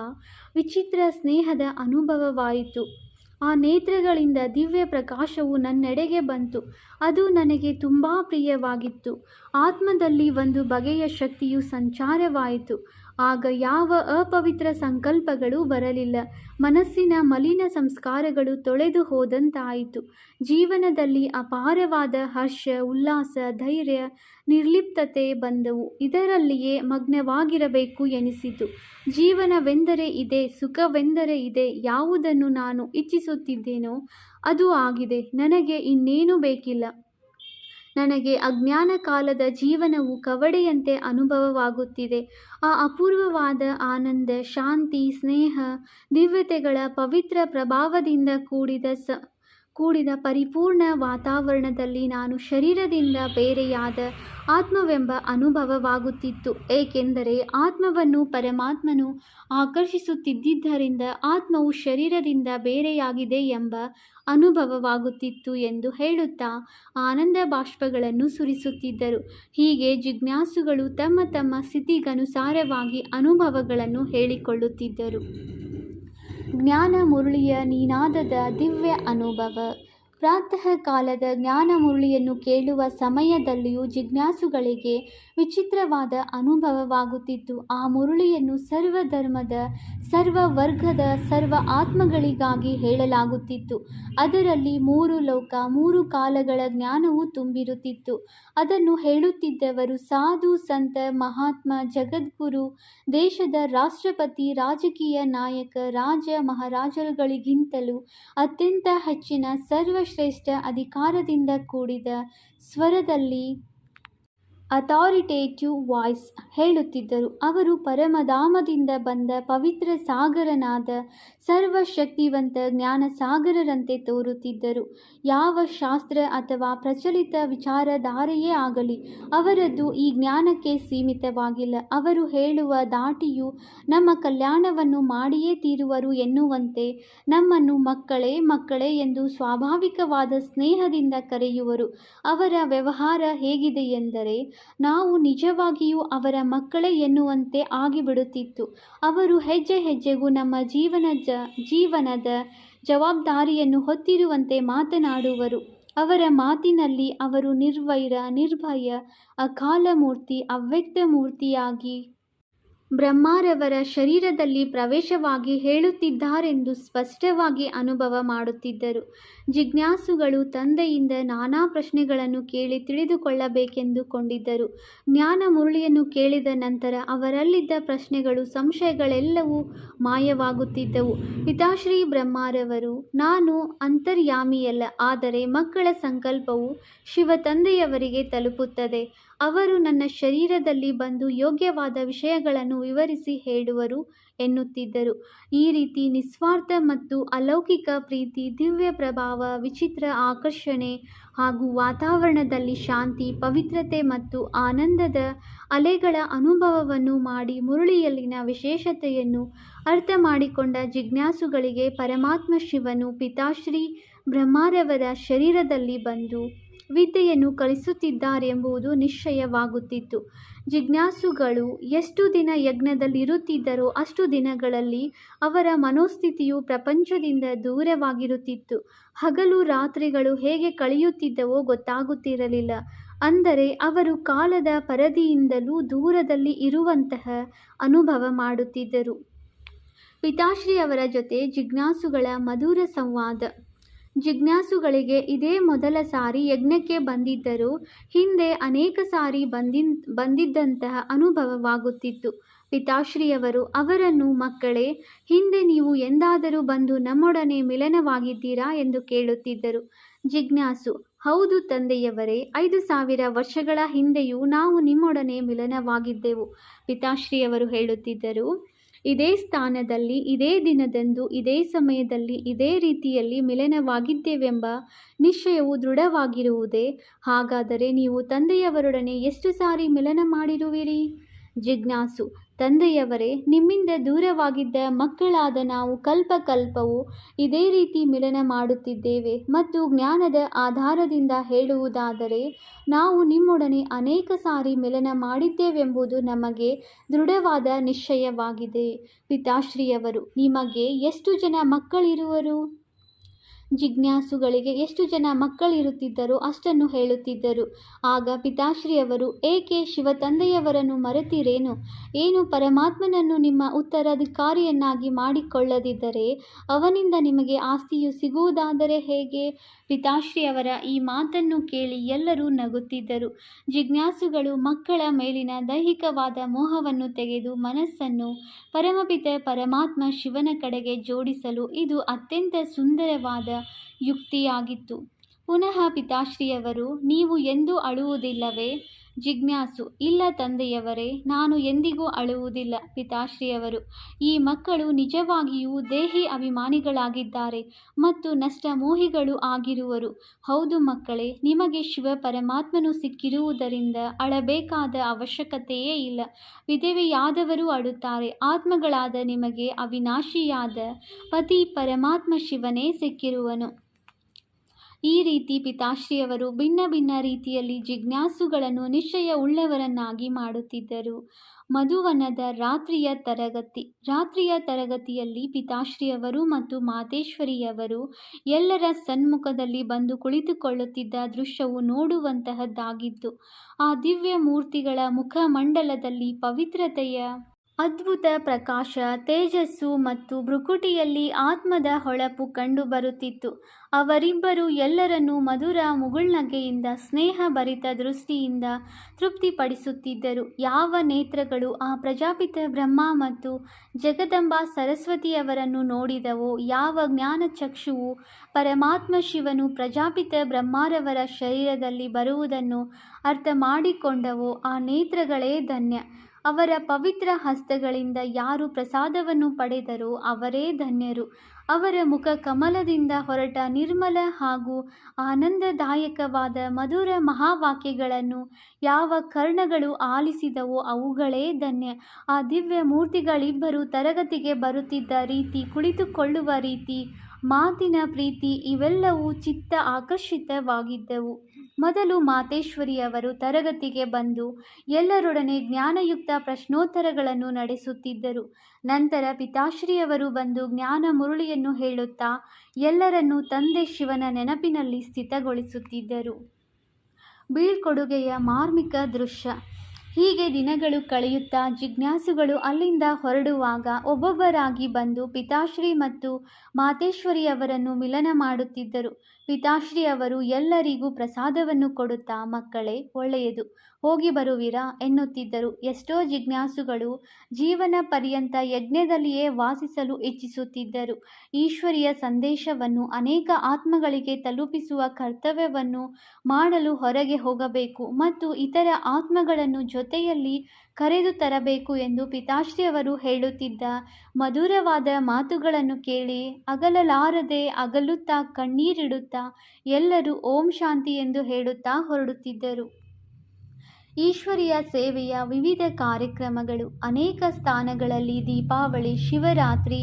ವಿಚಿತ್ರ ಸ್ನೇಹದ ಅನುಭವವಾಯಿತು. ಆ ನೇತ್ರಗಳಿಂದ ದಿವ್ಯ ಪ್ರಕಾಶವು ನನ್ನೆಡೆಗೆ ಬಂತು. ಅದು ನನಗೆ ತುಂಬ ಪ್ರಿಯವಾಗಿತ್ತು. ಆತ್ಮದಲ್ಲಿ ಒಂದು ಬಗೆಯ ಶಕ್ತಿಯು ಸಂಚಾರವಾಯಿತು. ಆಗ ಯಾವ ಅಪವಿತ್ರ ಸಂಕಲ್ಪಗಳು ಬರಲಿಲ್ಲ. ಮನಸ್ಸಿನ ಮಲಿನ ಸಂಸ್ಕಾರಗಳು ತೊಳೆದು ಹೋದಂತಾಯಿತು. ಜೀವನದಲ್ಲಿ ಅಪಾರವಾದ ಹರ್ಷ, ಉಲ್ಲಾಸ, ಧೈರ್ಯ, ನಿರ್ಲಿಪ್ತತೆ ಬಂದವು. ಇದರಲ್ಲಿಯೇ ಮಗ್ನವಾಗಿರಬೇಕು ಎನಿಸಿತು. ಜೀವನವೆಂದರೆ ಇದೆ, ಸುಖವೆಂದರೆ ಇದೆ, ಯಾವುದನ್ನು ನಾನು ಇಚ್ಛಿಸುತ್ತಿದ್ದೇನೋ ಅದು ಆಗಿದೆ. ನನಗೆ ಇನ್ನೇನೂ ಬೇಕಿಲ್ಲ. ನನಗೆ ಅಜ್ಞಾನ ಕಾಲದ ಜೀವನವು ಕವಡೆಯಂತೆ ಅನುಭವವಾಗುತ್ತಿದೆ. ಆ ಅಪೂರ್ವವಾದ ಆನಂದ, ಶಾಂತಿ, ಸ್ನೇಹ, ದಿವ್ಯತೆಗಳ ಪವಿತ್ರ ಪ್ರಭಾವದಿಂದ ಕೂಡಿದ ಸ ಕೂಡಿದ ಪರಿಪೂರ್ಣ ವಾತಾವರಣದಲ್ಲಿ ನಾನು ಶರೀರದಿಂದ ಬೇರೆಯಾದ ಆತ್ಮವೆಂಬ ಅನುಭವವಾಗುತ್ತಿತ್ತು. ಏಕೆಂದರೆ ಆತ್ಮವನ್ನು ಪರಮಾತ್ಮನು ಆಕರ್ಷಿಸುತ್ತಿದ್ದರಿಂದ ಆತ್ಮವು ಶರೀರದಿಂದ ಬೇರೆಯಾಗಿದೆ ಎಂಬ ಅನುಭವವಾಗುತ್ತಿತ್ತು ಎಂದು ಹೇಳುತ್ತಾ ಆನಂದ ಬಾಷ್ಪಗಳನ್ನು ಸುರಿಸುತ್ತಿದ್ದರು. ಹೀಗೆ ಜಿಜ್ಞಾಸುಗಳು ತಮ್ಮ ತಮ್ಮ ಸ್ಥಿತಿಗನುಸಾರವಾಗಿ ಅನುಭವಗಳನ್ನು ಹೇಳಿಕೊಳ್ಳುತ್ತಿದ್ದರು. ಜ್ಞಾನ ಮುರಳಿಯ ನಿನಾದದ ದಿವ್ಯ ಅನುಭವ ಪ್ರಾತಃ ಕಾಲದ ಜ್ಞಾನ ಮುರುಳಿಯನ್ನು ಕೇಳುವ ಸಮಯದಲ್ಲಿಯೂ ಜಿಜ್ಞಾಸುಗಳಿಗೆ ವಿಚಿತ್ರವಾದ ಅನುಭವವಾಗುತ್ತಿತ್ತು. ಆ ಮುರುಳಿಯನ್ನು ಸರ್ವ ಧರ್ಮದ ಸರ್ವ ವರ್ಗದ ಸರ್ವ ಆತ್ಮಗಳಿಗಾಗಿ ಹೇಳಲಾಗುತ್ತಿತ್ತು. ಅದರಲ್ಲಿ ಮೂರು ಲೋಕ, ಮೂರು ಕಾಲಗಳ ಜ್ಞಾನವೂ ತುಂಬಿರುತ್ತಿತ್ತು. ಅದನ್ನು ಹೇಳುತ್ತಿದ್ದವರು ಸಾಧು, ಸಂತ, ಮಹಾತ್ಮ, ಜಗದ್ಗುರು, ದೇಶದ ರಾಷ್ಟ್ರಪತಿ, ರಾಜಕೀಯ ನಾಯಕ, ರಾಜ, ಮಹಾರಾಜರುಗಳಿಗಿಂತಲೂ ಅತ್ಯಂತ ಹೆಚ್ಚಿನ ಸರ್ವಶ್ರೇಷ್ಠ ಅಧಿಕಾರದಿಂದ ಕೂಡಿದ ಸ್ವರದಲ್ಲಿ ಅಥಾರಿಟೇಟಿವ್ ವಾಯ್ಸ್ ಹೇಳುತ್ತಿದ್ದರು. ಅವರು ಪರಮಧಾಮದಿಂದ ಬಂದ ಪವಿತ್ರ ಸಾಗರನಾದ ಸರ್ವಶಕ್ತಿವಂತ ಜ್ಞಾನ ಸಾಗರರಂತೆ ತೋರುತ್ತಿದ್ದರು. ಯಾವ ಶಾಸ್ತ್ರ ಅಥವಾ ಪ್ರಚಲಿತ ವಿಚಾರಧಾರೆಯೇ ಆಗಲಿ, ಅವರದ್ದು ಈ ಜ್ಞಾನಕ್ಕೆ ಸೀಮಿತವಾಗಿಲ್ಲ. ಅವರು ಹೇಳುವ ದಾಟಿಯು ನಮ್ಮ ಕಲ್ಯಾಣವನ್ನು ಮಾಡಿಯೇ ತೀರುವರು ಎನ್ನುವಂತೆ ನಮ್ಮನ್ನು ಮಕ್ಕಳೇ ಮಕ್ಕಳೇ ಎಂದು ಸ್ವಾಭಾವಿಕವಾದ ಸ್ನೇಹದಿಂದ ಕರೆಯುವರು. ಅವರ ವ್ಯವಹಾರ ಹೇಗಿದೆ ಎಂದರೆ, ನಾವು ನಿಜವಾಗಿಯೂ ಅವರ ಮಕ್ಕಳೇ ಎನ್ನುವಂತೆ ಆಗಿಬಿಡುತ್ತಿತ್ತು. ಅವರು ಹೆಜ್ಜೆ ಹೆಜ್ಜೆಗೂ ನಮ್ಮ ಜೀವನ ಜೀವನದ ಜವಾಬ್ದಾರಿಯನ್ನು ಹೊತ್ತಿರುವಂತೆ ಮಾತನಾಡುವರು. ಅವರ ಮಾತಿನಲ್ಲಿ ಅವರು ನಿರ್ವೈರ ನಿರ್ಭಯ ಅಕಾಲ ಮೂರ್ತಿ ಅವ್ಯಕ್ತ ಮೂರ್ತಿಯಾಗಿ ಬ್ರಹ್ಮರವರ ಶರೀರದಲ್ಲಿ ಪ್ರವೇಶವಾಗಿ ಹೇಳುತ್ತಿದ್ದಾರೆಂದು ಸ್ಪಷ್ಟವಾಗಿ ಅನುಭವ ಮಾಡುತ್ತಿದ್ದರು. ಜಿಜ್ಞಾಸುಗಳು ತಂದೆಯಿಂದ ನಾನಾ ಪ್ರಶ್ನೆಗಳನ್ನು ಕೇಳಿ ತಿಳಿದುಕೊಳ್ಳಬೇಕೆಂದುಕೊಂಡಿದ್ದರು. ಜ್ಞಾನ ಮುರುಳಿಯನ್ನು ಕೇಳಿದ ನಂತರ ಅವರಲ್ಲಿದ್ದ ಪ್ರಶ್ನೆಗಳು, ಸಂಶಯಗಳೆಲ್ಲವೂ ಮಾಯವಾಗುತ್ತಿದ್ದವು. ಪಿತಾಶ್ರೀ ಬ್ರಹ್ಮಾರವರು, ನಾನು ಅಂತರ್ಯಾಮಿಯಲ್ಲ, ಆದರೆ ಮಕ್ಕಳ ಸಂಕಲ್ಪವು ಶಿವ ತಂದೆಯವರಿಗೆ ತಲುಪುತ್ತದೆ. ಅವರು ನನ್ನ ಶರೀರದಲ್ಲಿ ಬಂದು ಯೋಗ್ಯವಾದ ವಿಷಯಗಳನ್ನು ವಿವರಿಸಿ ಹೇಳುವರು ಎನ್ನುತ್ತಿದ್ದರು. ಈ ರೀತಿ ನಿಸ್ವಾರ್ಥ ಮತ್ತು ಅಲೌಕಿಕ ಪ್ರೀತಿ, ದಿವ್ಯ ಪ್ರಭಾವ, ವಿಚಿತ್ರ ಆಕರ್ಷಣೆ ಹಾಗೂ ವಾತಾವರಣದಲ್ಲಿ ಶಾಂತಿ, ಪವಿತ್ರತೆ ಮತ್ತು ಆನಂದದ ಅಲೆಗಳ ಅನುಭವವನ್ನು ಮಾಡಿ ಮುರುಳಿಯಲ್ಲಿನ ವಿಶೇಷತೆಯನ್ನು ಅರ್ಥ ಮಾಡಿಕೊಂಡ ಜಿಜ್ಞಾಸುಗಳಿಗೆ ಪರಮಾತ್ಮ ಶಿವನು ಪಿತಾಶ್ರೀ ಬ್ರಹ್ಮಾರವರ ಶರೀರದಲ್ಲಿ ಬಂದು ವಿದ್ಯೆಯನ್ನು ಕಲಿಸುತ್ತಿದ್ದಾರೆಂಬುದು ನಿಶ್ಚಯವಾಗುತ್ತಿತ್ತು. ಜಿಜ್ಞಾಸುಗಳು ಎಷ್ಟು ದಿನ ಯಜ್ಞದಲ್ಲಿರುತ್ತಿದ್ದರೋ ಅಷ್ಟು ದಿನಗಳಲ್ಲಿ ಅವರ ಮನೋಸ್ಥಿತಿಯು ಪ್ರಪಂಚದಿಂದ ದೂರವಾಗಿರುತ್ತಿತ್ತು. ಹಗಲು ರಾತ್ರಿಗಳು ಹೇಗೆ ಕಳೆಯುತ್ತಿದ್ದವೋ ಗೊತ್ತಾಗುತ್ತಿರಲಿಲ್ಲ. ಅಂದರೆ ಅವರು ಕಾಲದ ಪರದಿಯಿಂದಲೂ ದೂರದಲ್ಲಿ ಇರುವಂತಹ ಅನುಭವ ಮಾಡುತ್ತಿದ್ದರು. ಪಿತಾಶ್ರೀ ಅವರ ಜೊತೆ ಜಿಜ್ಞಾಸುಗಳ ಮಧುರ ಸಂವಾದ. ಜಿಜ್ಞಾಸುಗಳಿಗೆ ಇದೇ ಮೊದಲ ಸಾರಿ ಯಜ್ಞಕ್ಕೆ ಬಂದಿದ್ದರು ಹಿಂದೆ ಅನೇಕ ಸಾರಿ ಬಂದಿ ಬಂದಿದ್ದಂತಹ ಅನುಭವವಾಗುತ್ತಿತ್ತು. ಪಿತಾಶ್ರೀಯವರು, ಅವರನ್ನು ಮಕ್ಕಳೇ, ಹಿಂದೆ ನೀವು ಎಂದಾದರೂ ಬಂದು ನಮ್ಮೊಡನೆ ಮಿಲನವಾಗಿದ್ದೀರಾ? ಎಂದು ಕೇಳುತ್ತಿದ್ದರು. ಜಿಜ್ಞಾಸು, ಹೌದು ತಂದೆಯವರೇ, ಐದು ಸಾವಿರ ವರ್ಷಗಳ ಹಿಂದೆಯೂ ನಾವು ನಿಮ್ಮೊಡನೆ ಮಿಲನವಾಗಿದ್ದೆವು. ಪಿತಾಶ್ರೀಯವರು ಹೇಳುತ್ತಿದ್ದರು ಇದೇ ಸ್ಥಾನದಲ್ಲಿ, ಇದೇ ದಿನದಂದು, ಇದೇ ಸಮಯದಲ್ಲಿ, ಇದೇ ರೀತಿಯಲ್ಲಿ ಮಿಲನವಾಗಿದ್ದೇವೆಂಬ ನಿಶ್ಚಯವು ದೃಢವಾಗಿರುವುದೇ? ಹಾಗಾದರೆ ನೀವು ತಂದೆಯವರೊಡನೆ ಎಷ್ಟು ಸಾರಿ ಮಿಲನ ಮಾಡಿರುವಿರಿ? ಜಿಜ್ಞಾಸು. ತಂದೆಯವರೇ, ನಿಮ್ಮಿಂದ ದೂರವಾಗಿದ್ದ ಮಕ್ಕಳಾದ ನಾವು ಕಲ್ಪಕಲ್ಪವೂ ಇದೇ ರೀತಿ ಮಿಲನ ಮಾಡುತ್ತಿದ್ದೇವೆ ಮತ್ತು ಜ್ಞಾನದ ಆಧಾರದಿಂದ ಹೇಳುವುದಾದರೆ, ನಾವು ನಿಮ್ಮೊಡನೆ ಅನೇಕ ಸಾರಿ ಮಿಲನ ಮಾಡಿದ್ದೇವೆಂಬುದು ನಮಗೆ ದೃಢವಾದ ನಿಶ್ಚಯವಾಗಿದೆ. ಪಿತಾಶ್ರೀಯವರು, ನಿಮಗೆ ಎಷ್ಟು ಜನ ಮಕ್ಕಳಿರುವರು? ಜಿಜ್ಞಾಸುಗಳಿಗೆ ಎಷ್ಟು ಜನ ಮಕ್ಕಳಿರುತ್ತಿದ್ದರೋ ಅಷ್ಟನ್ನು ಹೇಳುತ್ತಿದ್ದರು. ಆಗ ಪಿತಾಶ್ರೀಯವರು, ಏಕೆ ಶಿವತಂದೆಯವರನ್ನು ಮರೆತಿರೇನು? ಏನು ಪರಮಾತ್ಮನನ್ನು ನಿಮ್ಮ ಉತ್ತರಾಧಿಕಾರಿಯನ್ನಾಗಿ ಮಾಡಿಕೊಳ್ಳದಿದ್ದರೆ ಅವನಿಂದ ನಿಮಗೆ ಆಸ್ತಿಯು ಸಿಗುವುದಾದರೆ ಹೇಗೆ? ಪಿತಾಶ್ರೀಯವರ ಈ ಮಾತನ್ನು ಕೇಳಿ ಎಲ್ಲರೂ ನಗುತ್ತಿದ್ದರು. ಜಿಜ್ಞಾಸುಗಳು ಮಕ್ಕಳ ಮೇಲಿನ ದೈಹಿಕವಾದ ಮೋಹವನ್ನು ತೆಗೆದು ಮನಸ್ಸನ್ನು ಪರಮಪಿತ ಪರಮಾತ್ಮ ಶಿವನ ಕಡೆಗೆ ಜೋಡಿಸಲು ಇದು ಅತ್ಯಂತ ಸುಂದರವಾದ ಯುಕ್ತಿಯಾಗಿತ್ತು ಪುನಃ ಪಿತಾಶ್ರೀಯವರು, ನೀವು ಎಂದೂ ಅಳುವುದಿಲ್ಲವೇ? ಜಿಜ್ಞಾಸು, ಇಲ್ಲ ತಂದೆಯವರೇ, ನಾನು ಎಂದಿಗೂ ಅಳುವುದಿಲ್ಲ, ಪಿತಾಶ್ರೀಯವರು. ಈ ಮಕ್ಕಳು ನಿಜವಾಗಿಯೂ ದೇಹಿ ಅಭಿಮಾನಿಗಳಾಗಿದ್ದಾರೆ ಮತ್ತು ನಷ್ಟ ಮೋಹಿಗಳು ಆಗಿರುವರು. ಹೌದು ಮಕ್ಕಳೇ, ನಿಮಗೆ ಶಿವ ಪರಮಾತ್ಮನು ಸಿಕ್ಕಿರುವುದರಿಂದ ಅಳಬೇಕಾದ ಅವಶ್ಯಕತೆಯೇ ಇಲ್ಲ. ವಿಧವೆಯಾದವರು ಅಳುತ್ತಾರೆ, ಆತ್ಮಗಳಾದ ನಿಮಗೆ ಅವಿನಾಶಿಯಾದ ಪತಿ ಪರಮಾತ್ಮ ಶಿವನೇ ಸಿಕ್ಕಿರುವನು. ಈ ರೀತಿ ಪಿತಾಶ್ರೀಯವರು ಭಿನ್ನ ಭಿನ್ನ ರೀತಿಯಲ್ಲಿ ಜಿಜ್ಞಾಸುಗಳನ್ನು ನಿಶ್ಚಯ ಉಳ್ಳವರನ್ನಾಗಿ ಮಾಡುತ್ತಿದ್ದರು. ಮಧುವನದ ರಾತ್ರಿಯ ತರಗತಿ, ರಾತ್ರಿಯ ತರಗತಿಯಲ್ಲಿ ಪಿತಾಶ್ರೀಯವರು ಮತ್ತು ಮಾತೇಶ್ವರಿಯವರು ಎಲ್ಲರ ಸನ್ಮುಖದಲ್ಲಿ ಬಂದು ಕುಳಿತುಕೊಳ್ಳುತ್ತಿದ್ದ ದೃಶ್ಯವು ನೋಡುವಂತಹದ್ದಾಗಿತ್ತು. ಆ ದಿವ್ಯ ಮೂರ್ತಿಗಳ ಮುಖಮಂಡಲದಲ್ಲಿ ಪವಿತ್ರತೆಯ ಅದ್ಭುತ ಪ್ರಕಾಶ, ತೇಜಸ್ಸು ಮತ್ತು ಭ್ರುಕುಟಿಯಲ್ಲಿ ಆತ್ಮದ ಹೊಳಪು ಕಂಡುಬರುತ್ತಿತ್ತು. ಅವರಿಬ್ಬರು ಎಲ್ಲರನ್ನೂ ಮಧುರ ಮುಗುಳ್ನಗೆಯಿಂದ ಸ್ನೇಹಭರಿತ ದೃಷ್ಟಿಯಿಂದ ತೃಪ್ತಿಪಡಿಸುತ್ತಿದ್ದರು. ಯಾವ ನೇತ್ರಗಳು ಆ ಪ್ರಜಾಪಿತ ಬ್ರಹ್ಮ ಮತ್ತು ಜಗದಂಬ ಸರಸ್ವತಿಯವರನ್ನು ನೋಡಿದವೋ, ಯಾವ ಜ್ಞಾನಚಕ್ಷುವು ಪರಮಾತ್ಮ ಶಿವನು ಪ್ರಜಾಪಿತ ಬ್ರಹ್ಮರವರ ಶರೀರದಲ್ಲಿ ಬರುವುದನ್ನು ಅರ್ಥ ಮಾಡಿಕೊಂಡವೋ ಆ ನೇತ್ರಗಳೇ ಧನ್ಯ. ಅವರ ಪವಿತ್ರ ಹಸ್ತಗಳಿಂದ ಯಾರು ಪ್ರಸಾದವನ್ನು ಪಡೆದರೋ ಅವರೇ ಧನ್ಯರು. ಅವರ ಮುಖ ಕಮಲದಿಂದ ಹೊರಟ ನಿರ್ಮಲ ಹಾಗೂ ಆನಂದದಾಯಕವಾದ ಮಧುರ ಮಹಾವಾಕ್ಯಗಳನ್ನು ಯಾವ ಕರ್ಣಗಳು ಆಲಿಸಿದವೋ ಅವುಗಳೇ ಧನ್ಯ. ಆ ದಿವ್ಯ ಮೂರ್ತಿಗಳಿಬ್ಬರು ತರಗತಿಗೆ ಬರುತ್ತಿದ್ದ ರೀತಿ, ಕುಳಿತುಕೊಳ್ಳುವ ರೀತಿ, ಮಾತಿನ ಪ್ರೀತಿ ಇವೆಲ್ಲವೂ ಚಿತ್ತ ಆಕರ್ಷಿತವಾಗಿದ್ದವು. ಮೊದಲು ಮಾತೇಶ್ವರಿಯವರು ತರಗತಿಗೆ ಬಂದು ಎಲ್ಲರೊಡನೆ ಜ್ಞಾನಯುಕ್ತ ಪ್ರಶ್ನೋತ್ತರಗಳನ್ನು ನಡೆಸುತ್ತಿದ್ದರು. ನಂತರ ಪಿತಾಶ್ರೀಯವರು ಬಂದು ಜ್ಞಾನ ಮುರುಳಿಯನ್ನು ಹೇಳುತ್ತಾ ಎಲ್ಲರನ್ನೂ ತಂದೆ ಶಿವನ ನೆನಪಿನಲ್ಲಿ ಸ್ಥಿತಗೊಳಿಸುತ್ತಿದ್ದರು. ಬೀಳ್ಕೊಡುಗೆಯ ಮಾರ್ಮಿಕ ದೃಶ್ಯ. ಹೀಗೆ ದಿನಗಳು ಕಳೆಯುತ್ತಾ ಜಿಜ್ಞಾಸುಗಳು ಅಲ್ಲಿಂದ ಹೊರಡುವಾಗ ಒಬ್ಬೊಬ್ಬರಾಗಿ ಬಂದು ಪಿತಾಶ್ರೀ ಮತ್ತು ಮಾತೇಶ್ವರಿಯವರನ್ನು ಮಿಲನ ಮಾಡುತ್ತಿದ್ದರು. ಪಿತಾಶ್ರೀ ಅವರು ಎಲ್ಲರಿಗೂ ಪ್ರಸಾದವನ್ನು ಕೊಡುತ್ತಾ ಮಕ್ಕಳೇ, ಒಳ್ಳೆಯದು. ಹೋಗಿ ಬರುವಿರಾ? ಎನ್ನುತ್ತಿದ್ದರು. ಎಷ್ಟೋ ಜಿಜ್ಞಾಸುಗಳು ಜೀವನ ಪರ್ಯಂತ ಯಜ್ಞದಲ್ಲಿಯೇ ವಾಸಿಸಲು ಇಚ್ಛಿಸುತ್ತಿದ್ದರು. ಈಶ್ವರಿಯ ಸಂದೇಶವನ್ನು ಅನೇಕ ಆತ್ಮಗಳಿಗೆ ತಲುಪಿಸುವ ಕರ್ತವ್ಯವನ್ನು ಮಾಡಲು ಹೊರಗೆ ಹೋಗಬೇಕು ಮತ್ತು ಇತರ ಆತ್ಮಗಳನ್ನು ಜೊತೆಯಲ್ಲಿ ಕರೆದು ತರಬೇಕು ಎಂದು ಪಿತಾಶ್ರೀಯವರು ಹೇಳುತ್ತಿದ್ದ ಮಧುರವಾದ ಮಾತುಗಳನ್ನು ಕೇಳಿ ಅಗಲಲಾರದೆ ಅಗಲುತ್ತಾ ಕಣ್ಣೀರಿಡುತ್ತಾ ಎಲ್ಲರೂ ಓಂ ಶಾಂತಿ ಎಂದು ಹೇಳುತ್ತಾ ಹೊರಡುತ್ತಿದ್ದರು. ಈಶ್ವರಿಯ ಸೇವೆಯ ವಿವಿಧ ಕಾರ್ಯಕ್ರಮಗಳು ಅನೇಕ ಸ್ಥಾನಗಳಲ್ಲಿ ದೀಪಾವಳಿ, ಶಿವರಾತ್ರಿ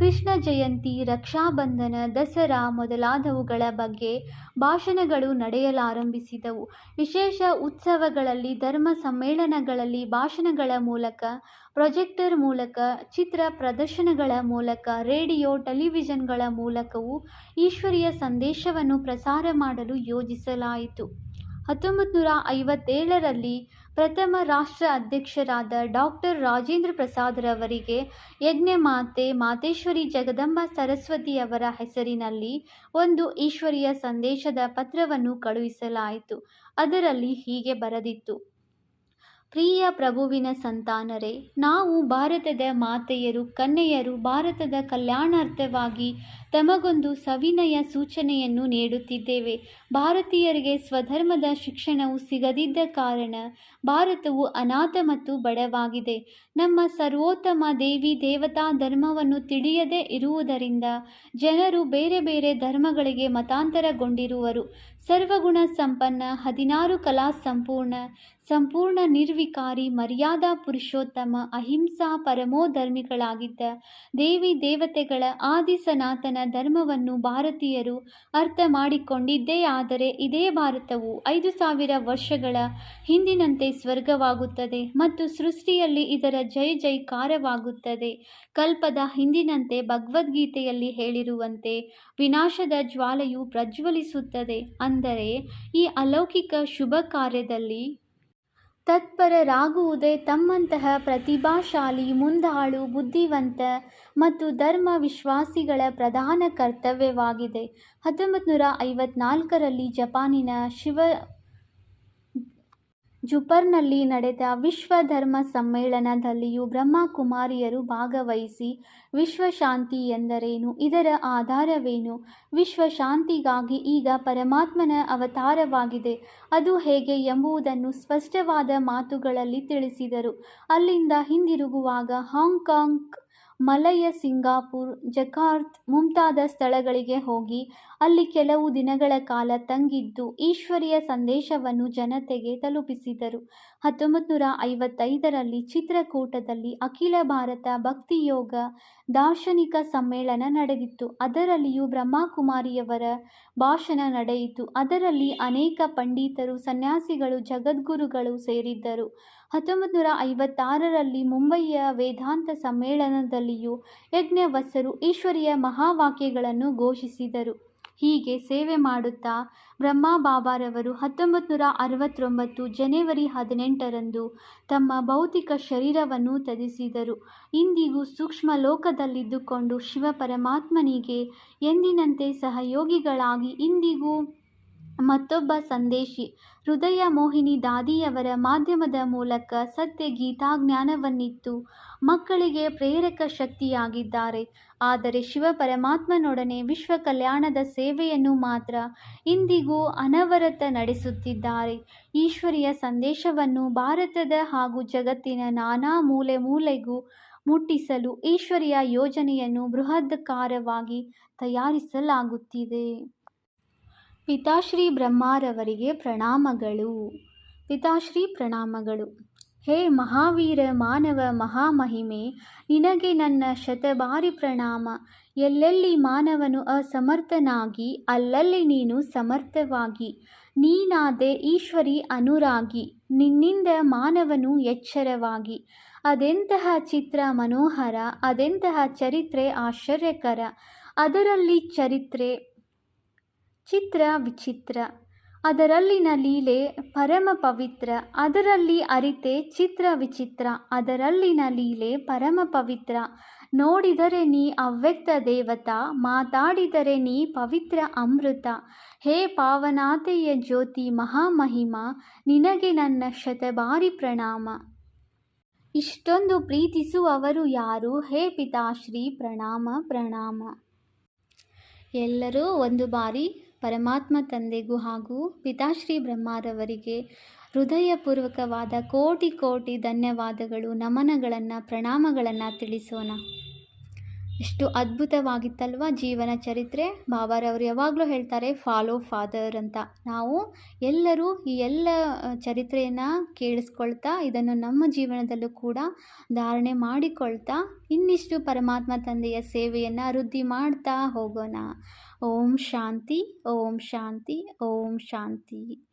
ಕೃಷ್ಣ ಜಯಂತಿ, ರಕ್ಷಾಬಂಧನ, ದಸರಾ ಮೊದಲಾದವುಗಳ ಬಗ್ಗೆ ಭಾಷಣಗಳು ನಡೆಯಲಾರಂಭಿಸಿದವು. ವಿಶೇಷ ಉತ್ಸವಗಳಲ್ಲಿ, ಧರ್ಮ ಸಮ್ಮೇಳನಗಳಲ್ಲಿ ಭಾಷಣಗಳ ಮೂಲಕ, ಪ್ರೊಜೆಕ್ಟರ್ ಮೂಲಕ, ಚಿತ್ರ ಪ್ರದರ್ಶನಗಳ ಮೂಲಕ, ರೇಡಿಯೋ, ಟೆಲಿವಿಷನ್ಗಳ ಮೂಲಕವೂ ಈಶ್ವರಿಯ ಸಂದೇಶವನ್ನು ಪ್ರಸಾರ ಮಾಡಲು ಯೋಜಿಸಲಾಯಿತು. ಹತ್ತೊಂಬತ್ತು ನೂರ ಐವತ್ತೇಳರಲ್ಲಿ ಪ್ರಥಮ ರಾಷ್ಟ್ರ ಅಧ್ಯಕ್ಷರಾದ ಡಾಕ್ಟರ್ ರಾಜೇಂದ್ರ ಪ್ರಸಾದ್ರವರಿಗೆ ಯಜ್ಞಮಾತೆ ಮಾತೇಶ್ವರಿ ಜಗದಂಬ ಸರಸ್ವತಿಯವರ ಹೆಸರಿನಲ್ಲಿ ಒಂದು ಈಶ್ವರಿಯ ಸಂದೇಶದ ಪತ್ರವನ್ನು ಕಳುಹಿಸಲಾಯಿತು. ಅದರಲ್ಲಿ ಹೀಗೆ ಬರೆದಿತ್ತು. ಪ್ರಿಯ ಪ್ರಭುವಿನ ಸಂತಾನರೇ, ನಾವು ಭಾರತದ ಮಾತೆಯರು ಕನ್ನೆಯರು ಭಾರತದ ಕಲ್ಯಾಣಾರ್ಥವಾಗಿ ತಮಗೊಂದು ಸವಿನಯ ಸೂಚನೆಯನ್ನು ನೀಡುತ್ತಿದ್ದೇವೆ. ಭಾರತೀಯರಿಗೆ ಸ್ವಧರ್ಮದ ಶಿಕ್ಷಣವು ಸಿಗದಿದ್ದ ಕಾರಣ ಭಾರತವು ಅನಾಥ ಮತ್ತು ಬಡವಾಗಿದೆ. ನಮ್ಮ ಸರ್ವೋತ್ತಮ ದೇವಿ ದೇವತಾ ಧರ್ಮವನ್ನು ತಿಳಿಯದೇ ಇರುವುದರಿಂದ ಜನರು ಬೇರೆ ಬೇರೆ ಧರ್ಮಗಳಿಗೆ ಮತಾಂತರಗೊಂಡಿರುವರು. ಸರ್ವಗುಣ ಸಂಪನ್ನ ಹದಿನಾರು ಕಲಾ ಸಂಪೂರ್ಣ ಸಂಪೂರ್ಣ ನಿರ್ವಿಕಾರಿ ಮರ್ಯಾದಾ ಪುರುಷೋತ್ತಮ ಅಹಿಂಸಾ ಪರಮೋಧರ್ಮಿಗಳಾಗಿದ್ದ ದೇವಿ ದೇವತೆಗಳ ಆದಿ ಸನಾತನ ಧರ್ಮವನ್ನು ಭಾರತೀಯರು ಅರ್ಥ ಮಾಡಿಕೊಂಡಿದ್ದೇ ಆದರೆ ಇದೇ ಭಾರತವು ಐದು ಸಾವಿರ ವರ್ಷಗಳ ಹಿಂದಿನಂತೆ ಸ್ವರ್ಗವಾಗುತ್ತದೆ ಮತ್ತು ಸೃಷ್ಟಿಯಲ್ಲಿ ಇದರ ಜಯ ಜೈಕಾರವಾಗುತ್ತದೆ. ಕಲ್ಪದ ಹಿಂದಿನಂತೆ ಭಗವದ್ಗೀತೆಯಲ್ಲಿ ಹೇಳಿರುವಂತೆ ವಿನಾಶದ ಜ್ವಾಲೆಯು ಪ್ರಜ್ವಲಿಸುತ್ತದೆ. ಅಂದರೆ ಈ ಅಲೌಕಿಕ ಶುಭ ಕಾರ್ಯದಲ್ಲಿ ತತ್ಪರರಾಗುವುದೇ ತಮ್ಮಂತಹ ಪ್ರತಿಭಾಶಾಲಿ, ಮುಂದಾಳು, ಬುದ್ಧಿವಂತ ಮತ್ತು ಧರ್ಮ ವಿಶ್ವಾಸಿಗಳ ಪ್ರಧಾನ ಕರ್ತವ್ಯವಾಗಿದೆ. ಹತ್ತೊಂಬತ್ತು ನೂರ ಐವತ್ನಾಲ್ಕರಲ್ಲಿ ಜಪಾನಿನ ಶಿವ ಜುಪರ್ನಲ್ಲಿ ನಡೆದ ವಿಶ್ವ ಧರ್ಮ ಸಮ್ಮೇಳನದಲ್ಲಿಯೂ ಬ್ರಹ್ಮಕುಮಾರಿಯರು ಭಾಗವಹಿಸಿ ವಿಶ್ವಶಾಂತಿ ಎಂದರೇನು? ಇದರ ಆಧಾರವೇನು? ವಿಶ್ವಶಾಂತಿಗಾಗಿ ಈಗ ಪರಮಾತ್ಮನ ಅವತಾರವಾಗಿದೆ. ಅದು ಹೇಗೆ ಎಂಬುದನ್ನು ಸ್ಪಷ್ಟವಾದ ಮಾತುಗಳಲ್ಲಿ ತಿಳಿಸಿದರು. ಅಲ್ಲಿಂದ ಹಿಂದಿರುಗುವಾಗ ಹಾಂಗ್ಕಾಂಗ್ ಮಲಯ, ಸಿಂಗಾಪುರ್, ಜಕಾರ್ತ್ ಮುಂತಾದ ಸ್ಥಳಗಳಿಗೆ ಹೋಗಿ ಅಲ್ಲಿ ಕೆಲವು ದಿನಗಳ ಕಾಲ ತಂಗಿದ್ದು ಈಶ್ವರಿಯ ಸಂದೇಶವನ್ನು ಜನತೆಗೆ ತಲುಪಿಸಿದರು. ಹತ್ತೊಂಬತ್ತು ನೂರ ಐವತ್ತೈದರಲ್ಲಿ ಚಿತ್ರಕೂಟದಲ್ಲಿ ಅಖಿಲ ಭಾರತ ಭಕ್ತಿಯೋಗ ದಾರ್ಶನಿಕ ಸಮ್ಮೇಳನ ನಡೆದಿತ್ತು. ಅದರಲ್ಲಿಯೂ ಬ್ರಹ್ಮಕುಮಾರಿಯವರ ಭಾಷಣ ನಡೆಯಿತು. ಅದರಲ್ಲಿ ಅನೇಕ ಪಂಡಿತರು, ಸನ್ಯಾಸಿಗಳು, ಜಗದ್ಗುರುಗಳು ಸೇರಿದ್ದರು. ಹತ್ತೊಂಬತ್ತು ನೂರ ಐವತ್ತಾರರಲ್ಲಿ ಮುಂಬಯಿಯ ವೇದಾಂತ ಸಮ್ಮೇಳನದಲ್ಲಿಯೂ ಯಜ್ಞವತ್ಸರು ಈಶ್ವರಿಯ ಮಹಾವಾಕ್ಯಗಳನ್ನು ಘೋಷಿಸಿದರು. ಹೀಗೆ ಸೇವೆ ಮಾಡುತ್ತಾ ಬ್ರಹ್ಮಬಾಬಾರವರು ಹತ್ತೊಂಬತ್ತು ನೂರ ಅರವತ್ತೊಂಬತ್ತು ಜನವರಿ ಹದಿನೆಂಟರಂದು ತಮ್ಮ ಭೌತಿಕ ಶರೀರವನ್ನು ತ್ಯಜಿಸಿದರು. ಇಂದಿಗೂ ಸೂಕ್ಷ್ಮ ಲೋಕದಲ್ಲಿದ್ದುಕೊಂಡು ಶಿವ ಪರಮಾತ್ಮನಿಗೆ ಎಂದಿನಂತೆ ಸಹಯೋಗಿಗಳಾಗಿ ಇಂದಿಗೂ ಮತ್ತೊಬ್ಬ ಸಂದೇಶಿ. ಹೃದಯ ಮೋಹಿನಿ ದಾದಿಯವರ ಮಾಧ್ಯಮದ ಮೂಲಕ ಸತ್ಯ ಗೀತಾಜ್ಞಾನವನ್ನಿತ್ತು. ಮಕ್ಕಳಿಗೆ ಪ್ರೇರಕ ಶಕ್ತಿಯಾಗಿದ್ದಾರೆ. ಆದರೆ ಶಿವ ಪರಮಾತ್ಮನೊಡನೆ ವಿಶ್ವ ಕಲ್ಯಾಣದ ಸೇವೆಯನ್ನು ಮಾತ್ರ ಇಂದಿಗೂ ಅನವರತ ನಡೆಸುತ್ತಿದ್ದಾರೆ. ಈಶ್ವರಿಯ ಸಂದೇಶವನ್ನು ಭಾರತದ ಹಾಗೂ ಜಗತ್ತಿನ ನಾನಾ ಮೂಲೆ ಮೂಲೆಗೂ ಮುಟ್ಟಿಸಲು ಈಶ್ವರಿಯ ಯೋಜನೆಯನ್ನು ಬೃಹದ್ಕಾರವಾಗಿ ತಯಾರಿಸಲಾಗುತ್ತಿದೆ. ಪಿತಾಶ್ರೀ ಬ್ರಹ್ಮರವರಿಗೆ ಪ್ರಣಾಮಗಳು. ಪಿತಾಶ್ರೀ ಪ್ರಣಾಮಗಳು. ಹೇ ಮಹಾವೀರ ಮಾನವ ಮಹಾಮಹಿಮೆ, ನಿನಗೆ ನನ್ನ ಶತಬಾರಿ ಪ್ರಣಾಮ. ಎಲ್ಲೆಲ್ಲಿ ಮಾನವನು ಅಸಮರ್ಥನಾಗಿ, ಅಲ್ಲಲ್ಲಿ ನೀನು ಸಮರ್ಥವಾಗಿ. ನೀನಾದೆ ಈಶ್ವರಿ ಅನುರಾಗಿ, ನಿನ್ನಿಂದ ಮಾನವನು ಎಚ್ಚರವಾಗಿ. ಅದೆಂತಹ ಚಿತ್ರ ಮನೋಹರ, ಅದೆಂತಹ ಚರಿತ್ರೆ ಆಶ್ಚರ್ಯಕರ. ಅದರಲ್ಲಿ ಚರಿತ್ರೆ ಚಿತ್ರ ವಿಚಿತ್ರ. ಅದರಲ್ಲಿನ ಲೀಲೆ ಪರಮ ಪವಿತ್ರ. ಅದರಲ್ಲಿ ಅರಿತೆ ಚಿತ್ರ ವಿಚಿತ್ರ. ಅದರಲ್ಲಿನ ಲೀಲೆ ಪರಮ ಪವಿತ್ರ. ನೋಡಿದರೆ ನೀ ಅವ್ಯಕ್ತ ದೇವತಾ. ಮಾತಾಡಿದರೆ ನೀ ಪವಿತ್ರ ಅಮೃತ. ಹೇ ಪಾವನಾತೆಯ ಜ್ಯೋತಿ ಮಹಾಮಹಿಮ, ನಿನಗೆ ನನ್ನ ಶತಬಾರಿ ಪ್ರಣಾಮ. ಇಷ್ಟೊಂದು ಪ್ರೀತಿಸುವವರು ಯಾರು? ಹೇ ಪಿತಾಶ್ರೀ, ಪ್ರಣಾಮ ಪ್ರಣಾಮ. ಎಲ್ಲರೂ ಒಂದು ಬಾರಿ ಪರಮಾತ್ಮ ತಂದೆಗೂ ಹಾಗೂ ಪಿತಾಶ್ರೀ ಬ್ರಹ್ಮಾರವರಿಗೆ ಹೃದಯಪೂರ್ವಕವಾದ ಕೋಟಿ ಕೋಟಿ ಧನ್ಯವಾದಗಳು ನಮನಗಳನ್ನು ಪ್ರಣಾಮಗಳನ್ನು ತಿಳಿಸೋಣ. ಎಷ್ಟು ಅದ್ಭುತವಾಗಿತ್ತಲ್ವ ಜೀವನ ಚರಿತ್ರೆ? ಬಾಬಾರವರು ಯಾವಾಗಲೂ ಹೇಳ್ತಾರೆ ಫಾಲೋ ಫಾದರ್ ಅಂತ. ನಾವು ಎಲ್ಲರೂ ಈ ಎಲ್ಲ ಚರಿತ್ರೆಯನ್ನು ಕೇಳಿಸ್ಕೊಳ್ತಾ, ಇದನ್ನು ನಮ್ಮ ಜೀವನದಲ್ಲೂ ಕೂಡ ಧಾರಣೆ ಮಾಡಿಕೊಳ್ತಾ, ಇನ್ನಿಷ್ಟು ಪರಮಾತ್ಮ ತಂದೆಯ ಸೇವೆಯನ್ನು ವೃದ್ಧಿ ಮಾಡ್ತಾ ಹೋಗೋಣ. ಓಂ ಶಾಂತಿ ಓಂ ಶಾಂತಿ ಓಂ ಶಾಂತಿ.